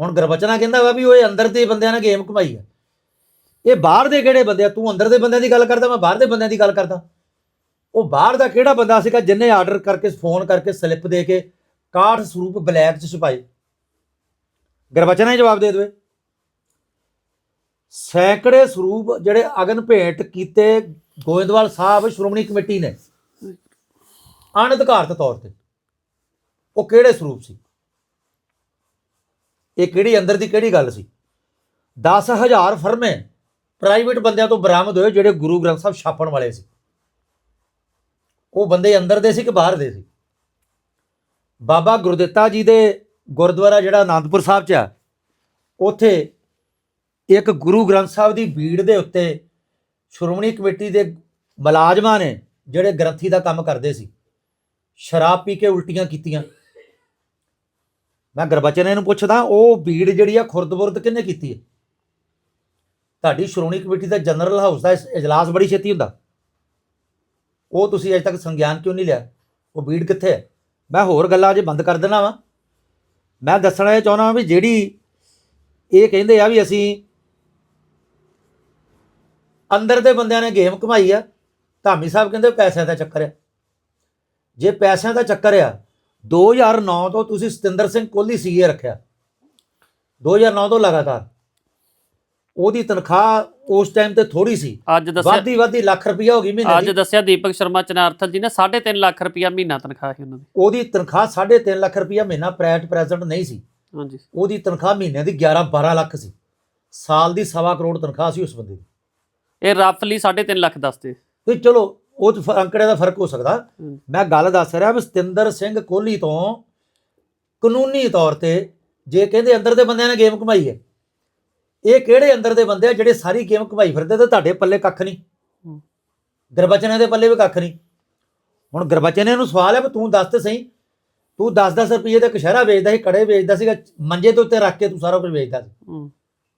ਹੁਣ ਗੁਰਬਚਨਾ ਕਹਿੰਦਾ ਵਾ ਵੀ ਉਹ ਇਹ ਅੰਦਰ ਦੇ ਬੰਦਿਆਂ ਨੇ ਗੇਮ ਕਮਾਈ ਆ। ਇਹ ਬਾਹਰ ਦੇ ਕਿਹੜੇ ਬੰਦੇ ਆ? ਤੂੰ ਅੰਦਰ ਦੇ ਬੰਦਿਆਂ ਦੀ ਗੱਲ ਕਰਦਾ, ਮੈਂ ਬਾਹਰ ਦੇ ਬੰਦਿਆਂ ਦੀ ਗੱਲ ਕਰਦਾ। ਉਹ ਬਾਹਰ ਦਾ ਕਿਹੜਾ ਬੰਦਾ ਸੀਗਾ ਜਿੰਨੇ ਆਰਡਰ ਕਰਕੇ, ਫੋਨ ਕਰਕੇ, ਸਲਿੱਪ ਦੇ ਕੇ 61 ਸਰੂਪ ਬਲੈਕ ਚ ਛਪਾਏ? ਗੁਰਬਚਨਾ ਹੀ ਜਵਾਬ ਦੇ ਦੇਵੇ। ਸੈਂਕੜੇ ਸਰੂਪ ਜਿਹੜੇ ਅਗਨ ਭੇਟ ਕੀਤੇ ਗੋਇੰਦਵਾਲ ਸਾਹਿਬ ਸ਼੍ਰੋਮਣੀ ਕਮੇਟੀ ਨੇ। ਅਣਅਧਿਕਾਰਤ ਤੌਰ ਤੇ। ਉਹ ਕਿਹੜੇ ਸਰੂਪ ਸੀ? ਇਹ ਕਿਹੜੀ ਅੰਦਰ ਦੀ ਕਿਹੜੀ ਗੱਲ ਸੀ? 10000 ਫਰਮੇ ਪ੍ਰਾਈਵੇਟ ਬੰਦਿਆਂ ਤੋਂ ਬਰਾਮਦ ਹੋਏ ਜਿਹੜੇ ਗੁਰੂ ਗ੍ਰੰਥ ਸਾਹਿਬ ਛਾਪਣ ਵਾਲੇ ਸੀ। ਉਹ ਬੰਦੇ ਅੰਦਰ ਦੇ ਸੀ ਕਿ ਬਾਹਰ ਦੇ ਸੀ? ਬਾਬਾ ਗੁਰਦਿੱਤਾ ਜੀ ਦੇ ਗੁਰਦੁਆਰਾ ਜਿਹੜਾ ਆਨੰਦਪੁਰ ਸਾਹਿਬ ਚ ਆ, ਉੱਥੇ ਇੱਕ ਗੁਰੂ ਗ੍ਰੰਥ ਸਾਹਿਬ ਦੀ ਭੀੜ ਦੇ ਉੱਤੇ ਸ਼੍ਰੋਮਣੀ ਕਮੇਟੀ ਦੇ ਮੁਲਾਜ਼ਮਾਂ ਨੇ ਜਿਹੜੇ ਗ੍ਰੰਥੀ ਦਾ ਕੰਮ ਕਰਦੇ ਸੀ, ਸ਼ਰਾਬ ਪੀ ਕੇ ਉਲਟੀਆਂ ਕੀਤੀਆਂ। ਮੈਂ ਗਰਬਚਨੇ ਨੂੰ ਪੁੱਛਦਾ, ਉਹ ਭੀੜ ਜਿਹੜੀ ਆ ਖੁਰਦਬੁਰਦ ਕਿੰਨੇ ਕੀਤੀ ਹੈ ਤੁਹਾਡੀ ਸ਼੍ਰੋਮਣੀ ਕਮੇਟੀ ਦਾ ਜਨਰਲ ਹਾਊਸ ਦਾ ਇਜਲਾਸ ਬੜੀ ਛੇਤੀ ਹੁੰਦਾ। ਉਹ ਤੁਸੀਂ ਅਜੇ ਤੱਕ ਸੰਗਿਆਨ ਕਿਉਂ ਨਹੀਂ ਲਿਆ? ਉਹ ਭੀੜ ਕਿੱਥੇ ਹੈ ਮੈਂ ਹੋਰ ਗੱਲਾਂ ਅਜੇ ਬੰਦ ਕਰ ਦੇਣਾ ਵਾ। ਮੈਂ ਦੱਸਣਾ ਇਹ ਚਾਹੁੰਦਾ ਵੀ ਜਿਹੜੀ ਇਹ ਕਹਿੰਦੇ ਆ ਵੀ ਅਸੀਂ ਅੰਦਰ ਦੇ ਬੰਦਿਆਂ ਨੇ ਗੇਮ ਕਮਾਈ ਆ ਧਾਮੀ ਸਾਹਿਬ ਕਹਿੰਦੇ ਪੈਸਿਆਂ ਦਾ ਚੱਕਰ ਆ। ਜੇ ਪੈਸਿਆਂ ਦਾ ਚੱਕਰ ਆ 2009 ਤੋਂ ਤੁਸੀਂ ਸਤਿੰਦਰ ਸਿੰਘ ਕੋਹਲੀ ਸੀਏ ਰੱਖਿਆ। 2009 ਤੋਂ ਲਗਾਤਾਰ। ਉਹਦੀ ਤਨਖਾਹ ਉਸ ਟਾਈਮ ਤੇ ਥੋੜੀ ਸੀ। ਅੱਜ ਦੱਸਿਆ ਵਾਧੀ ਵਾਧੀ ਲੱਖ ਰੁਪਈਆ ਹੋ ਗਈ ਮਹੀਨੇ ਅੱਜ ਦੀ। ਦੱਸਿਆ ਦੀਪਕ ਸ਼ਰਮਾ ਚਨਾਰਥਲ ਜੀ ਨੇ 3.5 ਲੱਖ ਰੁਪਇਆ ਮਹੀਨਾ ਤਨਖਾਹ ਹੈ ਉਹਨਾਂ ਦੀ। ਉਹਦੀ ਤਨਖਾਹ 3.5 ਲੱਖ ਰੁਪਈਆ ਮਹੀਨਾ ਪ੍ਰੈਟ ਪ੍ਰੈਜ਼ੈਂਟ ਨਹੀਂ ਸੀ। ਹਾਂਜੀ। ਉਹਦੀ ਤਨਖਾਹ ਮਹੀਨੇ ਦੀ 11 12 ਲੱਖ ਸੀ। ਸਾਲ ਦੀ ਸਵਾ ਕਰੋੜ ਤਨਖਾਹ ਸੀ ਉਸ ਬੰਦੇ ਦੀ। ਇਹ ਰਫਲੀ 3.5 ਲੱਖ ਦੱਸਦੇ। ਤੇ ਚਲੋ ਉਹ 'ਚ ਫ- ਅੰਕੜੇ ਦਾ ਫ਼ਰਕ ਹੋ ਸਕਦਾ। ਹਮ। ਮੈਂ ਗੱਲ ਦੱਸ ਰਿਹਾ ਵੀ ਸਤਿੰਦਰ ਸਿੰਘ ਕੋਹਲੀ ਤੋਂ ਕਾਨੂੰਨੀ ਤੌਰ ਤੇ ਜੇ ਕਹਿੰਦੇ ਅੰਦਰ ਦੇ ਬੰਦਿਆਂ ਨੇ ਗੇਮ ਕਮਾਈ ਹੈ ਇਹ ਕਿਹੜੇ ਅੰਦਰ ਦੇ ਬੰਦੇ ਆ ਜਿਹੜੇ ਸਾਰੀ ਗੇਮ ਕਮਾਈ ਫਿਰਦੇ ਤੇ ਤੁਹਾਡੇ ਪੱਲੇ ਕੱਖ ਨਹੀਂ? ਹਮ। ਗਰਬਚਨੇ ਦੇ ਪੱਲੇ ਵੀ ਕੱਖ ਨਹੀਂ। ਹੁਣ ਗਰਬਚਨੇ ਨੂੰ ਸਵਾਲ ਹੈ ਵੀ ਤੂੰ ਦੱਸ ਤੇ ਸਹੀ। ਤੂੰ 10-10 ਰੁਪਏ ਦੇ ਕਸ਼ਹਿਰਾ ਵੇਚਦਾ ਸੀ ਕੜੇ ਵੇਚਦਾ ਸੀਗਾ ਮੰਜੇ ਦੇ ਉੱਤੇ ਰੱਖ ਕੇ ਤੂੰ ਸਾਰਾ ਕੁਝ ਵੇਚਦਾ ਸੀ। ਹੂੰ।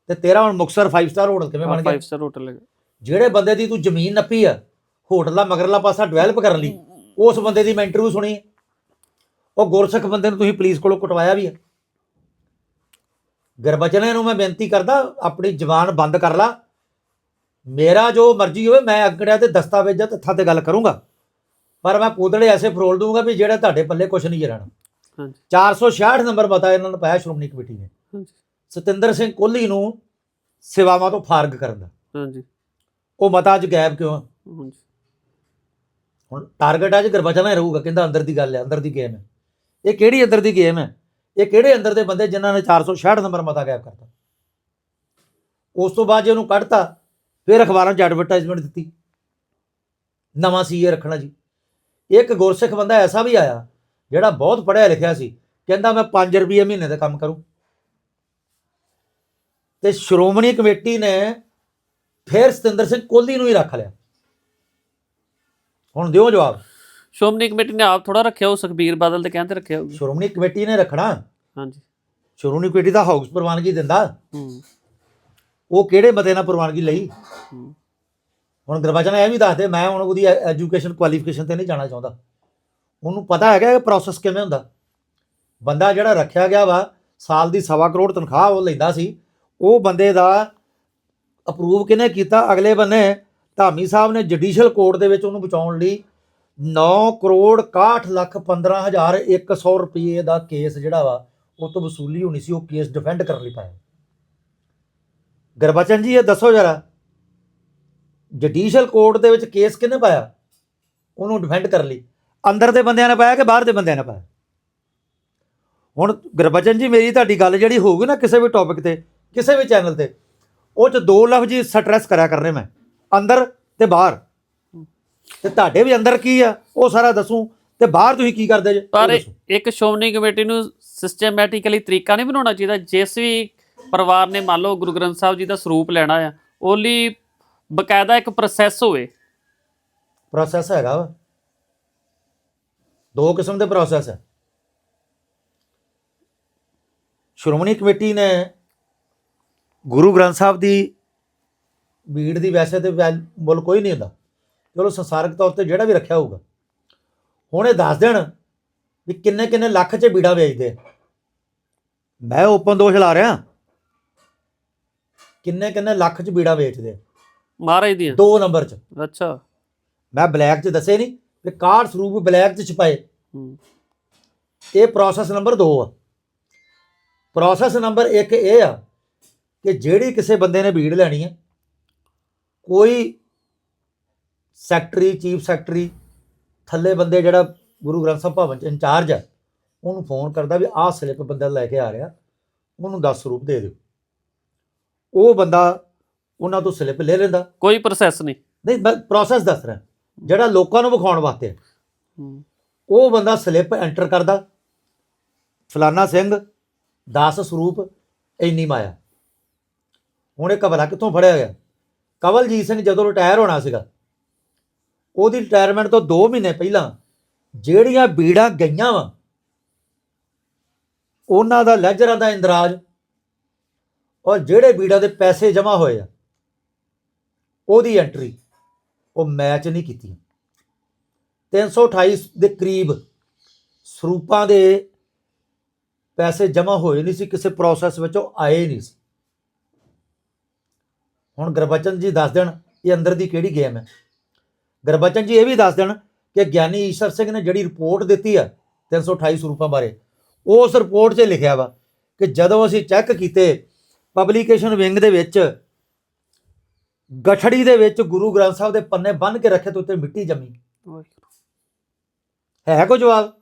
ਤੇ ਤੇਰਾ ਹੁਣ ਮੁਕਸਰ 5 ਸਟਾਰ ਹੋਟਲ ਕਿਵੇਂ ਬਣ ਗਿਆ? 5 ਸਟਾਰ ਹੋਟਲ ਹੈਗਾ ਜਿਹੜੇ ਬੰਦੇ ਦੀ ਤੂੰ ਜ਼ਮੀਨ ਨੱਪੀ ਆ ਹੋਟਲ ਦਾ ਮਗਰਲਾ ਪਾਸਾ ਡਿਵੈਲਪ ਕਰਨ ਲਈ ਉਸ ਬੰਦੇ ਦੀ ਮੈਂ ਇੰਟਰਵਿਊ ਸੁਣੀ ਹੈ। ਉਹ ਗੁਰਸਿੱਖ ਬੰਦੇ ਨੂੰ ਤੁਸੀਂ ਪੁਲਿਸ ਕੋਲੋਂ ਕੁਟਵਾਇਆ ਵੀ ਹੈ ਗਰਬਚਨੇ ਨੂੰ ਮੈਂ ਬੇਨਤੀ ਕਰਦਾ ਆਪਣੀ ਜ਼ਬਾਨ ਬੰਦ ਕਰ ਲਾ। ਮੇਰਾ ਜੋ ਮਰਜ਼ੀ ਹੋਵੇ ਮੈਂ ਅੰਕੜਿਆਂ ਤੇ ਦਸਤਾਵੇਜ਼ਾਂ ਤੱਥਾਂ ਤੇ ਗੱਲ ਕਰੂੰਗਾ। ਪਰ ਮੈਂ ਪੂਤੜੇ ਐਸੇ ਫਰੋਲ ਦੂੰਗਾ ਵੀ ਜਿਹੜਾ ਤੁਹਾਡੇ ਪੱਲੇ ਕੁਝ ਨਹੀਂ ਰਹਿਣਾ ਹਾਂਜੀ। 466 ਨੰਬਰ ਮਤਾ ਇਹਨਾਂ ਨੇ ਪਾਇਆ ਸ਼੍ਰੋਮਣੀ ਕਮੇਟੀ ਨੇ। ਹਾਂਜੀ। ਸਤਿੰਦਰ ਸਿੰਘ ਕੋਹਲੀ ਨੂੰ ਸੇਵਾਵਾਂ ਤੋਂ ਫਾਰਗ ਕਰਨ ਦਾ। ਹਾਂਜੀ। ਉਹ ਮਤਾ ਅੱਜ ਗਾਇਬ ਕਿਉਂ ਆ? ਹਾਂਜੀ। ਹੁਣ? ਟਾਰਗੇਟ ਅੱਜ ਗਰਬਚਨਾ ਹੀ ਰਹੂਗਾ ਕਹਿੰਦਾ ਅੰਦਰ ਦੀ ਗੱਲ ਹੈ ਅੰਦਰ ਦੀ ਗੇਮ ਹੈ ਇਹ ਕਿਹੜੀ ਅੰਦਰ ਦੀ ਗੇਮ ਹੈ ਇਹ ਕਿਹੜੇ ਅੰਦਰ ਦੇ ਬੰਦੇ ਜਿਨ੍ਹਾਂ ਨੇ 466 ਨੰਬਰ ਮਤਾ ਗਾਇਬ ਕਰਤਾ? ਉਸ ਤੋਂ ਬਾਅਦ ਜੇ ਉਹਨੂੰ ਕੱਢਤਾ ਫਿਰ ਅਖਬਾਰਾਂ 'ਚ ਐਡਵਰਟਾਈਜ਼ਮੈਂਟ ਦਿੱਤੀ। ਨਵਾਂ ਸੀਏ ਰੱਖਣਾ ਜੀ। ਇੱਕ ਗੁਰਸਿੱਖ ਬੰਦਾ ਐਸਾ ਵੀ ਆਇਆ ਜਿਹੜਾ ਬਹੁਤ ਪੜ੍ਹਿਆ ਲਿਖਿਆ ਸੀ ਕਹਿੰਦਾ ਮੈਂ 5 ਰੁਪਏ ਮਹੀਨੇ ਦਾ ਕੰਮ ਕਰੂੰ। ਤੇ ਸ਼੍ਰੋਮਣੀ ਕਮੇਟੀ ਨੇ ਫਿਰ ਸਤਿੰਦਰ ਸਿੰਘ ਕੋਹਲੀ ਨੂੰ ਹੀ ਰੱਖ ਲਿਆ। ਹੁਣ ਦਿਓ ਜਵਾਬ। ਸ਼੍ਰੋਮਣੀ ਕਮੇਟੀ ਨੇ ਆਪ ਥੋੜਾ ਰੱਖਿਆ ਉਹ ਸੁਖਬੀਰ ਬਾਦਲ ਦੇ ਕਹਿਣ ਤੇ ਰੱਖਿਆ ਹੋਊਗਾ। ਸ਼੍ਰੋਮਣੀ ਕਮੇਟੀ ਨੇ ਰੱਖਣਾ। ਹਾਂਜੀ। ਸ਼੍ਰੋਮਣੀ ਕਮੇਟੀ ਦਾ ਹਾਊਸ ਪ੍ਰਵਾਨਗੀ ਦਿੰਦਾ। ਹੂੰ। ਉਹ ਕਿਹੜੇ ਮਤੇ ਨਾਲ ਪ੍ਰਵਾਨਗੀ ਲਈ? ਹੂੰ। ਹੁਣ ਗੁਰਬਚਨ ਇਹ ਵੀ ਦੱਸਦੇ ਮੈਂ ਹੁਣ ਉਹਦੀ ਐਜੂਕੇਸ਼ਨ ਕੁਆਲੀਫਿਕੇਸ਼ਨ ਤੇ ਨਹੀਂ ਜਾਣਾ ਚਾਹੁੰਦਾ। ਉਹਨੂੰ ਪਤਾ ਹੈਗਾ ਕਿ ਪ੍ਰੋਸੈਸ ਕਿਵੇਂ ਹੁੰਦਾ। ਬੰਦਾ ਜਿਹੜਾ ਰੱਖਿਆ ਗਿਆ ਵਾ ਸਾਲ ਦੀ ਸਵਾ ਕਰੋੜ ਤਨਖਾਹ ਉਹ ਲੈਂਦਾ ਸੀ। ਉਹ ਬੰਦੇ ਦਾ ਅਪਰੂਵ ਕਿਹਨੇ ਕੀਤਾ? ਅਗਲੇ ਬੰਨੇ ਧਾਮੀ ਸਾਹਿਬ ਨੇ ਜੁਡੀਸ਼ੀਅਲ ਕੋਰਟ ਦੇ ਵਿੱਚ ਉਹਨੂੰ ਬਚਾਉਣ ਲਈ 9 ਕਰੋੜ 61 ਲੱਖ 15 ਹਜ਼ਾਰ 100 ਰੁਪਏ ਦਾ ਕੇਸ ਜਿਹੜਾ ਵਾ, ਉਹ ਤੋਂ ਵਸੂਲੀ ਹੋਣੀ ਸੀ, ਉਹ ਕੇਸ ਡਿਫੈਂਡ ਕਰਨ ਲਈ ਪਾਇਆ। ਗੁਰਬਚਨ ਜੀ, ਇਹ ਦੱਸੋ ਜਰਾ। ਜੁਡੀਸ਼ੀਅਲ ਕੋਰਟ ਦੇ ਵਿੱਚ ਕੇਸ ਕਿਹਨੇ ਪਾਇਆ? ਉਹਨੂੰ ਡਿਫੈਂਡ ਕਰਨ ਲਈ। ਅੰਦਰ ਦੇ ਬੰਦਿਆਂ ਨੇ ਪਾਇਆ ਕਿ ਬਾਹਰ ਦੇ ਬੰਦਿਆਂ ਨੇ ਪਾਇਆ? ਹੁਣ ਗੁਰਬਚਨ ਜੀ, ਮੇਰੀ ਤੁਹਾਡੀ ਗੱਲ ਜਿਹੜੀ ਹੋਊਗੀ ਨਾ ਕਿਸੇ ਵੀ ਟੌਪਿਕ ਤੇ, ਕਿਸੇ ਵੀ ਚੈਨਲ ਤੇ ਉਹ ਚ ਦੋ ਲਫ਼ਜ਼ ਸਟ੍ਰੈਸ ਕਰਿਆ ਕਰਨੇ ਮੈਂ। ਅੰਦਰ ਤੇ ਬਾਹਰ। ਤੇ ਤੁਹਾਡੇ ਵੀ ਅੰਦਰ ਕੀ ਆ? ਉਹ ਸਾਰਾ ਦੱਸੂ। ਤੇ ਬਾਹਰ ਤੁਸੀਂ ਕੀ ਕਰਦੇ ਜੇ? ਪਰ। ਇੱਕ ਸ਼੍ਰੋਮਣੀ ਕਮੇਟੀ ਨੂੰ ਸਿਸਟਮੈਟਿਕਲੀ ਤਰੀਕਾ ਨਹੀਂ ਬਣਾਉਣਾ ਚਾਹੀਦਾ। ਜਿਸ ਵੀ ਪਰਿਵਾਰ ਨੇ ਮੰਨ ਲਓ ਗੁਰੂ ਗ੍ਰੰਥ ਸਾਹਿਬ ਜੀ ਦਾ ਸਰੂਪ ਲੈਣਾ ਆ ਉਹ ਲਈ ਬਕਾਇਦਾ ਇੱਕ ਪ੍ਰੋਸੈਸ ਹੋਵੇ। ਪ੍ਰੋਸੈਸ ਹੈਗਾ ਵਾ। ਦੋ ਕਿਸਮ ਦੇ ਪ੍ਰੋਸੈਸ ਹੈ ਸ਼੍ਰੋਮਣੀ ਕਮੇਟੀ ਨੇ ਗੁਰੂ ਗ੍ਰੰਥ ਸਾਹਿਬ ਦੀ ਬੀੜ ਦੀ ਵੈਸੇ ਤੇ ਮੁੱਲ ਕੋਈ ਨਹੀਂ ਹੁੰਦਾ। ਚਲੋ ਸੰਸਾਰਿਕ ਤੌਰ ਤੇ ਜਿਹੜਾ ਵੀ ਰੱਖਿਆ ਹੋਊਗਾ। ਹੁਣ ਇਹ ਦੱਸ ਦੇਣ ਵੀ ਕਿੰਨੇ ਕਿੰਨੇ ਲੱਖ 'ਚ ਬੀੜਾ ਵੇਚਦੇ। ਮੈਂ ਓਪਨ ਦੋਸ਼ ਲਾ ਰਿਹਾ। ਕਿੰਨੇ ਕਿੰਨੇ ਲੱਖ 'ਚ ਬੀੜਾ ਵੇਚਦੇ। ਮਹਾਰਾਜ ਦੀਆਂ? ਦੋ ਨੰਬਰ 'ਚ। ਅੱਛਾ। ਮੈਂ ਬਲੈਕ 'ਚ ਦੱਸੇ ਨਹੀਂ ਵੀ ਕਾਰਡ ਸਰੂਪ ਬਲੈਕ 'ਚ ਛਪਾਏ। ਇਹ ਪ੍ਰੋਸੈਸ ਨੰਬਰ 2 ਆ। ਪ੍ਰੋਸੈਸ ਨੰਬਰ 1 ਇਹ ਆ ਕਿ ਜਿਹੜੀ ਕਿਸੇ ਬੰਦੇ ਨੇ ਭੀੜ ਲੈਣੀ ਹੈ ਕੋਈ ਸੈਕਟਰੀ ਚੀਫ ਸੈਕਟਰੀ ਥੱਲੇ ਬੰਦੇ ਜਿਹੜਾ ਗੁਰੂ ਗ੍ਰੰਥ ਸਾਹਿਬ ਭਵਨ ਚ ਇੰਚਾਰਜ ਹੈ ਉਹਨੂੰ ਫੋਨ ਕਰਦਾ ਵੀ ਆਹ ਸਲਿੱਪ ਬੰਦਾ ਲੈ ਕੇ ਆ ਰਿਹਾ ਉਹਨੂੰ 10 ਸਰੂਪ ਦੇ ਦਿਓ। ਉਹ ਬੰਦਾ ਉਹਨਾਂ ਤੋਂ ਸਲਿੱਪ ਲੈ ਲੈਂਦਾ। ਕੋਈ ਪ੍ਰੋਸੈਸ ਨਹੀਂ। ਨਹੀਂ ਮੈਂ ਪ੍ਰੋਸੈਸ ਦੱਸ ਰਿਹਾ। ਜਿਹੜਾ ਲੋਕਾਂ ਨੂੰ ਵਿਖਾਉਣ ਵਾਸਤੇ। ਹੂੰ। ਉਹ ਬੰਦਾ ਸਲਿੱਪ ਐਂਟਰ ਕਰਦਾ। ਫਲਾਨਾ ਸਿੰਘ 10 ਸਰੂਪ ਇੰਨੀ ਮਾਇਆ। ਹੁਣ ਇਹ ਕਬਲਾ ਕਿੱਥੋਂ ਫੜਿਆ ਗਿਆ? ਕਵਲਜੀਤ ਸਿੰਘ ਜਦੋਂ ਰਿਟਾਇਰ ਹੋਣਾ ਸੀਗਾ, ਉਹਦੀ ਰਿਟਾਇਰਮੈਂਟ ਤੋਂ 2 ਮਹੀਨੇ ਪਹਿਲਾਂ ਜਿਹੜੀਆਂ ਬੀੜਾਂ ਗਈਆਂ ਵਾ, ਉਹਨਾਂ ਦਾ ਲੈਜਰਾਂ ਦਾ ਇੰਦਰਾਜ, ਔਰ ਜਿਹੜੇ ਬੀੜਾਂ ਦੇ ਪੈਸੇ ਜਮ੍ਹਾਂ ਹੋਏ ਆ, ਉਹਦੀ ਐਂਟਰੀ ਉਹ ਮੈਚ ਨਹੀਂ ਕੀਤੀ। 328 ਦੇ ਕਰੀਬ ਸਰੂਪਾਂ ਦੇ ਪੈਸੇ ਜਮ੍ਹਾਂ ਹੋਏ ਨਹੀਂ ਸੀ, ਕਿਸੇ ਪ੍ਰੋਸੈਸ ਵਿੱਚ ਉਹ ਆਏ ਨਹੀਂ ਸੀ। ਹੁਣ ਗੁਰਬਚਨ ਜੀ ਦੱਸ ਦੇਣ ਇਹ ਅੰਦਰ ਦੀ ਕਿਹੜੀ ਗੇਮ ਹੈ? ਗੁਰਬਚਨ ਜੀ ਇਹ ਵੀ ਦੱਸ ਦੇਣ ਕਿ ਗਿਆਨੀ ਈਸ਼ਰ ਸਿੰਘ ਨੇ ਜਿਹੜੀ ਰਿਪੋਰਟ ਦਿੱਤੀ ਆ 328 ਸਰੂਪਾਂ ਬਾਰੇ ਉਸ ਰਿਪੋਰਟ 'ਚ ਲਿਖਿਆ ਵਾ ਕਿ ਜਦੋਂ ਅਸੀਂ ਚੈੱਕ ਕੀਤੇ ਪਬਲੀਕੇਸ਼ਨ ਵਿੰਗ ਦੇ ਵਿੱਚ ਗਠੜੀ ਦੇ ਵਿੱਚ ਗੁਰੂ ਗ੍ਰੰਥ ਸਾਹਿਬ ਦੇ ਪੰਨੇ ਬੰਨ ਕੇ ਰੱਖੇ ਤੇ ਉੱਤੇ ਮਿੱਟੀ ਜੰਮੀ। ਹੈ ਕੋਈ ਜਵਾਬ?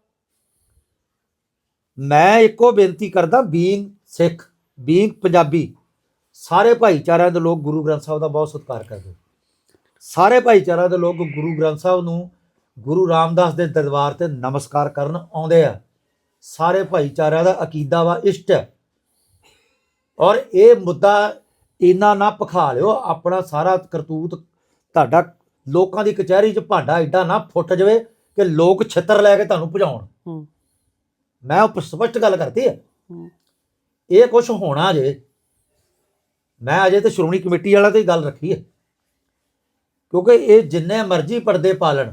ਮੈਂ ਇੱਕੋ ਬੇਨਤੀ ਕਰਦਾ ਬੀਇੰਗ ਸਿੱਖ ਬੀਇੰਗ ਪੰਜਾਬੀ ਸਾਰੇ ਭਾਈਚਾਰਿਆਂ ਦੇ ਲੋਕ ਗੁਰੂ ਗ੍ਰੰਥ ਸਾਹਿਬ ਦਾ ਬਹੁਤ ਸਤਿਕਾਰ ਕਰਦੇ ਸਾਰੇ ਭਾਈਚਾਰਿਆਂ ਦੇ ਲੋਕ ਗੁਰੂ ਗ੍ਰੰਥ ਸਾਹਿਬ ਨੂੰ ਗੁਰੂ ਰਾਮਦਾਸ ਦੇ ਦਰਬਾਰ ਤੇ ਨਮਸਕਾਰ ਕਰਨ ਆਉਂਦੇ ਆ। ਸਾਰੇ ਭਾਈਚਾਰਿਆਂ ਦਾ ਅਕੀਦਾ ਵਾ ਇਸ਼ਟ ਹੈ। ਔਰ ਇਹ ਮੁੱਦਾ ਇੰਨਾ ਨਾ ਪਖਾ ਲਿਓ ਆਪਣਾ ਸਾਰਾ ਕਰਤੂਤ ਤੁਹਾਡਾ ਲੋਕਾਂ ਦੀ ਕਚਹਿਰੀ 'ਚ ਭਾਂਡਾ ਐਡਾ ਨਾ ਫੁੱਟ ਜਾਵੇ ਕਿ ਲੋਕ ਛਿੱਤਰ ਲੈ ਕੇ ਤੁਹਾਨੂੰ ਭਜਾਉਣ। ਮੈਂ ਉਹ ਸਪਸ਼ਟ ਗੱਲ ਕਰਤੀ ਹੂੰ। ਇਹ ਕੁਝ ਹੋਣਾ ਜੇ ਮੈਂ ਅਜੇ ਤੇ ਸ਼੍ਰੋਮਣੀ ਕਮੇਟੀ ਵਾਲਾ ਤੇ ਹੀ ਗੱਲ ਰੱਖੀ ਹੈ। ਕਿਉਂਕਿ ਇਹ ਜਿੰਨੇ ਮਰਜ਼ੀ ਪਰਦੇ ਪਾਲਣ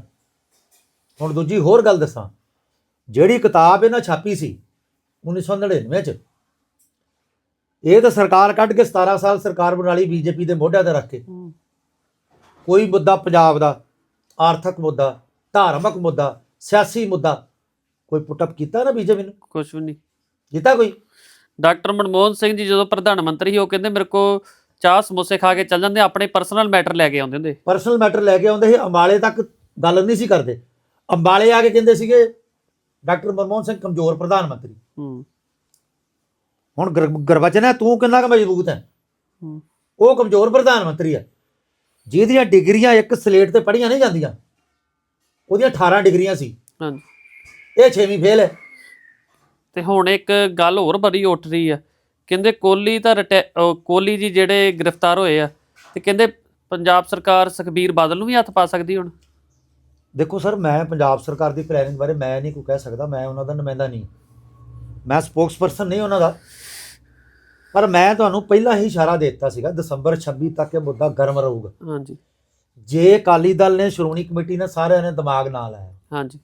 ਹੁਣ ਦੂਜੀ ਹੋਰ ਗੱਲ ਦੱਸਾਂ। ਜਿਹੜੀ ਕਿਤਾਬ ਇਹਨਾਂ ਛਾਪੀ ਸੀ 1999 ਚ ਇਹ ਤਾਂ ਸਰਕਾਰ ਕੱਢ ਕੇ 17 ਸਾਲ ਸਰਕਾਰ ਬਣਾ ਲਈ ਬੀਜੇਪੀ ਦੇ ਮੋਢਿਆਂ ਤੇ ਰੱਖ ਕੇ। ਕੋਈ ਮੁੱਦਾ ਪੰਜਾਬ ਦਾ ਆਰਥਿਕ ਮੁੱਦਾ ਧਾਰਮਿਕ ਮੁੱਦਾ ਸਿਆਸੀ ਮੁੱਦਾ ਕੋਈ ਪੁੱਟਅਪ ਕੀਤਾ ਨਾ ਬੀਜੇਪੀ ਨੂੰ? ਕੁਝ ਵੀ ਨਹੀਂ। ਕੀਤਾ ਕੋਈ? ਡਾਕਟਰ ਮਨਮੋਹਨ ਸਿੰਘ ਜੀ ਜਦੋਂ ਪ੍ਰਧਾਨ ਮੰਤਰੀ ਸੀ ਉਹ ਕਹਿੰਦੇ ਮੇਰੇ ਕੋ ਚਾਹ ਸਮੋਸੇ ਖਾ ਕੇ ਚੱਲ ਜਾਂਦੇ ਆਪਣੇ ਪਰਸਨਲ ਮੈਟਰ ਲੈ ਕੇ ਆਉਂਦੇ ਹੁੰਦੇ। ਪਰਸਨਲ ਮੈਟਰ ਲੈ ਕੇ ਆਉਂਦੇ ਸੀ ਅੰਬਾਲੇ ਤੱਕ ਗੱਲ ਨਹੀਂ ਸੀ ਕਰਦੇ। ਅੰਬਾਲੇ ਆ ਕੇ ਕਹਿੰਦੇ ਸੀਗੇ ਡਾਕਟਰ ਮਨਮੋਹਨ ਸਿੰਘ ਕਮਜ਼ੋਰ ਪ੍ਰਧਾਨ ਮੰਤਰੀ। ਹੂੰ। ਹੁਣ ਗੁਰ- ਗੁਰਬਚਨ ਹੈ ਤੂੰ ਕਿੰਨਾ ਕੁ ਮਜ਼ਬੂਤ ਹੈ? ਹੂੰ। ਉਹ ਕਮਜ਼ੋਰ ਪ੍ਰਧਾਨ ਮੰਤਰੀ ਹੈ। ਜਿਹਦੀਆਂ ਡਿਗਰੀਆਂ ਇੱਕ ਸਲੇਟ ਤੇ ਪੜੀਆਂ ਨਹੀਂ ਜਾਂਦੀਆਂ ਉਹਦੀਆਂ 18 ਡਿਗਰੀਆਂ ਸੀ। ਹਾਂਜੀ। ਇਹ 6ਵੀਂ ਫੇਲ ਹੈ। ਤੇ ਹੁਣ ਇੱਕ ਗੱਲ ਹੋਰ ਬੜੀ ਉੱਠ ਰਹੀ ਆ। ਕਹਿੰਦੇ ਕੋਹਲੀ ਤਾਂ ਕੋਹਲੀ ਜੀ ਜਿਹੜੇ ਗ੍ਰਿਫਤਾਰ ਹੋਏ ਆ ਤੇ ਕਹਿੰਦੇ ਪੰਜਾਬ ਸਰਕਾਰ ਸੁਖਬੀਰ ਬਾਦਲ ਨੂੰ ਵੀ ਹੱਥ ਪਾ ਸਕਦੀ ਹੁਣ? ਦੇਖੋ ਸਰ ਮੈਂ ਪੰਜਾਬ ਸਰਕਾਰ ਦੀ ਪਲੈਨਿੰਗ ਬਾਰੇ ਮੈਂ ਨਹੀਂ ਕੋਈ ਕਹਿ ਸਕਦਾ ਮੈਂ ਉਹਨਾਂ ਦਾ ਨੁਮਾਇੰਦਾ ਨਹੀਂ। ਮੈਂ ਸਪੋਕਸਪਰਸਨ ਨਹੀਂ ਉਹਨਾਂ ਦਾ। ਪਰ ਮੈਂ ਤੁਹਾਨੂੰ ਪਹਿਲਾਂ ਹੀ ਇਸ਼ਾਰਾ ਦੇ ਦਿੱਤਾ ਸੀਗਾ ਦਸੰਬਰ 26 ਤੱਕ ਇਹ ਮੁੱਦਾ ਗਰਮ ਰਹੂਗਾ। ਹਾਂਜੀ। ਜੇ ਅਕਾਲੀ ਦਲ ਨੇ ਸ਼੍ਰੋਮਣੀ ਕਮੇਟੀ ਨੇ ਸਾਰਿਆਂ ਨੇ ਦਿਮਾਗ ਨਾਲ ਲਾਇਆ ਹਾਂਜੀ।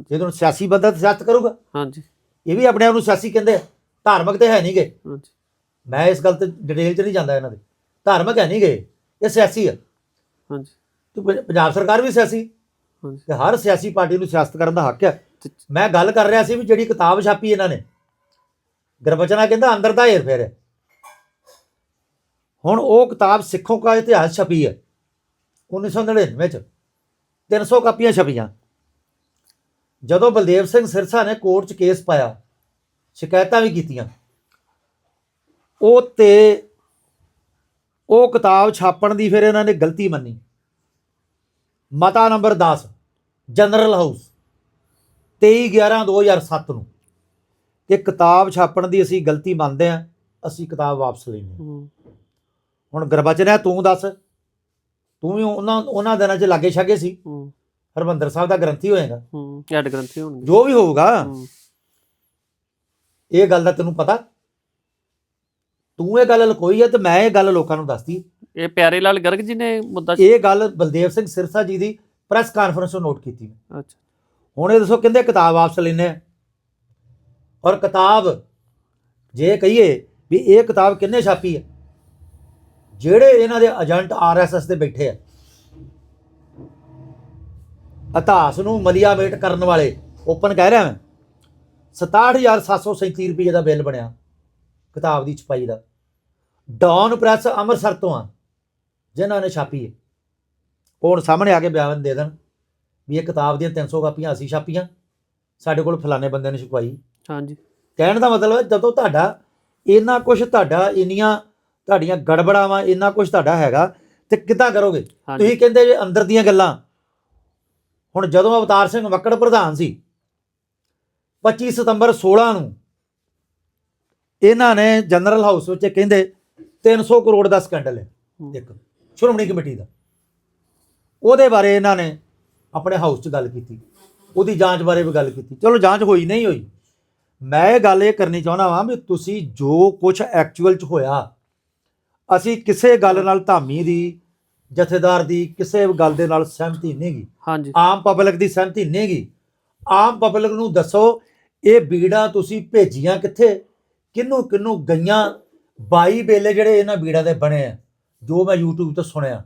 ਜੇ ਤੁਹਾਨੂੰ ਸਿਆਸੀ ਬੰਦਾ ਸਿਆਸਤ ਕਰੂਗਾ। ਹਾਂਜੀ। ਇਹ ਵੀ ਆਪਣੇ ਆਪ ਨੂੰ ਸਿਆਸੀ ਕਹਿੰਦੇ ਧਾਰਮਿਕ ਤੇ ਹੈ ਨਹੀਂਗੇ ਹਾਂਜੀ। ਮੈਂ ਇਸ ਗੱਲ ਤੇ ਡਿਟੇਲ 'ਚ ਨਹੀਂ ਜਾਂਦਾ ਇਹਨਾਂ ਦੇ। ਧਾਰਮਿਕ ਹੈ ਨਹੀਂਗੇ ਇਹ ਸਿਆਸੀ ਆ। ਹਾਂਜੀ। ਤੇ ਪੰਜ- ਪੰਜਾਬ ਸਰਕਾਰ ਵੀ ਸਿਆਸੀ। ਹਾਂਜੀ। ਤੇ ਹਰ ਸਿਆਸੀ ਪਾਰਟੀ ਨੂੰ ਸਿਆਸਤ ਕਰਨ ਦਾ ਹੱਕ ਹੈ ਮੈਂ ਗੱਲ ਕਰ ਰਿਹਾ ਸੀ ਵੀ ਜਿਹੜੀ ਕਿਤਾਬ ਛਾਪੀ ਇਹਨਾਂ ਨੇ ਗੁਰਬਚਨਾ ਕਹਿੰਦਾ ਅੰਦਰ ਦਾ ਹੇਰ ਫੇਰ। ਹੈ ਹੁਣ ਉਹ ਕਿਤਾਬ ਸਿੱਖੋਂ ਦਾ ਇਤਿਹਾਸ ਛਪੀ ਹੈ 1999 ਵਿੱਚ 300 ਕਾਪੀਆਂ ਛਪੀਆਂ। ਜਦੋਂ ਬਲਦੇਵ ਸਿੰਘ ਸਿਰਸਾ ਨੇ ਕੋਰਟ 'ਚ ਕੇਸ ਪਾਇਆ ਸ਼ਿਕਾਇਤਾਂ ਵੀ ਕੀਤੀਆਂ। ਉਹ ਤੇ ਉਹ ਕਿਤਾਬ ਛਾਪਣ ਦੀ ਫਿਰ ਇਹਨਾਂ ਨੇ ਗਲਤੀ ਮੰਨੀ। ਮਤਾ ਨੰਬਰ 10 ਜਨਰਲ ਹਾਊਸ 23 11 2007 ਨੂੰ। ਕਿ ਕਿਤਾਬ ਛਾਪਣ ਦੀ ਅਸੀਂ ਗਲਤੀ ਮੰਨਦੇ ਹਾਂ ਅਸੀਂ ਕਿਤਾਬ ਵਾਪਸ ਲੈਣੀ ਹੁਣ ਗੁਰਬਚਨ ਹੈ ਤੂੰ ਦੱਸ। ਤੂੰ ਵੀ ਉਹਨਾਂ ਉਹਨਾਂ ਦਿਨਾਂ 'ਚ ਲਾਗੇ ਛਾਗੇ ਸੀ ਹਰਮੰਦਰ ਸਾਹਿਬ ਦਾ ਗ੍ਰੰਥੀ ਹੋਏਗਾ। ਹੂੰ ਐਡ ਗ੍ਰੰਥੀ ਹੋਣਗੇ। ਜੋ ਵੀ ਹੋਊਗਾ ਹੂੰ। ਇਹ ਗੱਲ ਦਾ ਤੈਨੂੰ ਪਤਾ। ਤੂੰ ਇਹ ਗੱਲ ਲਕੋਈ ਹੈ ਤੇ ਮੈਂ ਇਹ ਗੱਲ ਲੋਕਾਂ ਨੂੰ ਦੱਸਦੀ। ਇਹ ਪਿਆਰੇ ਲਾਲ ਗਰਗ ਜੀ ਨੇ ਮੁੱਦਾ ਇਹ ਗੱਲ ਬਲਦੇਵ ਸਿੰਘ ਸਿਰਸਾ ਜੀ ਦੀ ਪ੍ਰੈਸ ਕਾਨਫਰੰਸ ਤੋਂ ਨੋਟ ਕੀਤੀ ਮੈਂ। ਅੱਛਾ। ਹੁਣ ਇਹ ਦੱਸੋ ਕਹਿੰਦੇ ਕਿਤਾਬ ਵਾਪਸ ਲੈਣੇ ਆ? ਔਰ ਕਿਤਾਬ ਜੇ ਕਹੀਏ ਵੀ ਇਹ ਕਿਤਾਬ ਕਿੰਨੇ ਛਾਪੀ ਹੈ ਜਿਹੜੇ ਇਹਨਾਂ ਦੇ ਏਜੰਟ ਆਰਐਸਐਸ ਦੇ ਬੈਠੇ ਆ। ਇਤਿਹਾਸ ਨੂੰ ਮਲੀਆਮੇਟ ਕਰਨ ਵਾਲੇ ਓਪਨ ਕਹਿ ਰਿਹਾ ਮੈਂ। 67737 ਰੁਪਏ ਦਾ ਬਿੱਲ ਬਣਿਆ ਕਿਤਾਬ ਦੀ ਛਪਾਈ ਦਾ। ਡੌਨ ਪ੍ਰੈਸ ਅੰਮ੍ਰਿਤਸਰ ਤੋਂ ਆ ਜਿਨ੍ਹਾਂ ਨੇ ਛਾਪੀ ਹੈ। ਹੁਣ ਸਾਹਮਣੇ ਆ ਕੇ ਬਿਆਨ ਦੇ ਦੇਣ ਵੀ ਇਹ ਕਿਤਾਬ ਦੀਆਂ 300 ਕਾਪੀਆਂ ਅਸੀਂ ਛਾਪੀਆਂ ਸਾਡੇ ਕੋਲ ਫਲਾਣੇ ਬੰਦੇ ਨੇ ਛਪਾਈ ਹਾਂਜੀ। ਕਹਿਣ ਦਾ ਮਤਲਬ ਹੈ ਜਦੋਂ ਤੁਹਾਡਾ ਇੰਨਾ ਕੁਝ ਤੁਹਾਡਾ ਇੰਨੀਆਂ ਤੁਹਾਡੀਆਂ ਗੜਬੜਾਵਾਂ ਇੰਨਾ ਕੁਝ ਤੁਹਾਡਾ ਹੈਗਾ ਤੇ ਕਿੱਦਾਂ ਕਰੋਗੇ? ਤੁਸੀਂ ਕਹਿੰਦੇ ਜੇ ਅੰਦਰ ਦੀਆਂ ਗੱਲਾਂ ਹੁਣ ਜਦੋਂ ਅਵਤਾਰ ਸਿੰਘ ਮੱਕੜ ਪ੍ਰਧਾਨ ਸੀ 25 ਸਤੰਬਰ 16 ਨੂੰ ਇਹਨਾਂ ਨੇ ਜਨਰਲ ਹਾਊਸ ਵਿੱਚ ਕਹਿੰਦੇ 300 ਕਰੋੜ ਦਾ ਸਕੈਂਡਲ ਹੈ। ਇੱਕ ਸ਼੍ਰੋਮਣੀ ਕਮੇਟੀ ਦਾ ਉਹਦੇ ਬਾਰੇ ਇਹਨਾਂ ਨੇ ਆਪਣੇ ਹਾਊਸ 'ਚ ਗੱਲ ਕੀਤੀ ਉਹਦੀ ਜਾਂਚ ਬਾਰੇ ਵੀ ਗੱਲ ਕੀਤੀ ਚਲੋ ਜਾਂਚ ਹੋਈ ਨਹੀਂ ਹੋਈ ਮੈਂ ਇਹ ਗੱਲ ਇਹ ਕਰਨੀ ਚਾਹੁੰਦਾ ਵਾਂ ਵੀ ਤੁਸੀਂ ਜੋ ਕੁਝ ਐਕਚੁਅਲ 'ਚ ਹੋਇਆ ਅਸੀਂ ਕਿਸੇ ਗੱਲ ਨਾਲ ਧਾਮੀ ਦੀ ਜਥੇਦਾਰ ਦੀ ਕਿਸੇ ਗੱਲ ਦੇ ਨਾਲ ਸਹਿਮਤੀ ਨਹੀਂਗੀ ਹਾਂਜੀ। ਆਮ ਪਬਲਿਕ ਦੀ ਸਹਿਮਤੀ ਨਹੀਂਗੀ ਆਮ ਪਬਲਿਕ ਨੂੰ ਦੱਸੋ ਇਹ ਬੀੜਾਂ ਤੁਸੀਂ ਭੇਜੀਆਂ ਕਿੱਥੇ? ਕਿਹਨੂੰ ਕਿਹਨੂੰ ਗਈਆਂ? 22 ਬਿੱਲ ਜਿਹੜੇ ਇਹਨਾਂ ਬੀੜਾਂ ਦੇ ਬਣੇ ਆ ਜੋ ਮੈਂ YouTube ਤੋਂ ਸੁਣਿਆ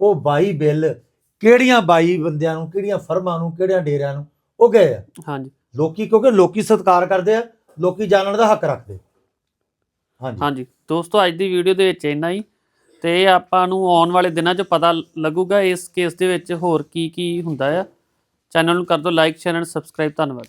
ਉਹ 22 ਬਿੱਲ ਕਿਹੜੀਆਂ 22 ਬੰਦਿਆਂ ਨੂੰ ਕਿਹੜੀਆਂ ਫਰਮਾਂ ਨੂੰ ਕਿਹੜਿਆਂ ਡੇਰਿਆਂ ਨੂੰ ਉਹ ਗਏ ਆ? ਹਾਂਜੀ। ਲੋਕੀ ਕਿਉਂਕਿ ਲੋਕੀ ਸਤਿਕਾਰ ਕਰਦੇ ਆ ਲੋਕੀ ਜਾਣਨ ਦਾ ਹੱਕ ਰੱਖਦੇ। ਹਾਂਜੀ। ਹਾਂਜੀ। ਦੋਸਤੋ ਅੱਜ ਦੀ ਵੀਡੀਓ ਦੇ ਵਿੱਚ ਇੰਨਾ ਹੀ। ਤੇ ਆਪਾਂ ਨੂੰ ਆਉਣ ਵਾਲੇ ਦਿਨਾਂ 'ਚ ਪਤਾ ਲੱਗੂਗਾ ਇਸ ਕੇਸ ਦੇ ਵਿੱਚ ਹੋਰ ਕੀ ਕੀ ਹੁੰਦਾ ਆ। ਚੈਨਲ ਨੂੰ ਕਰ ਦਿਓ ਲਾਈਕ ਸ਼ੇਅਰ ਐਂਡ ਸਬਸਕ੍ਰਾਈਬ ਧੰਨਵਾਦ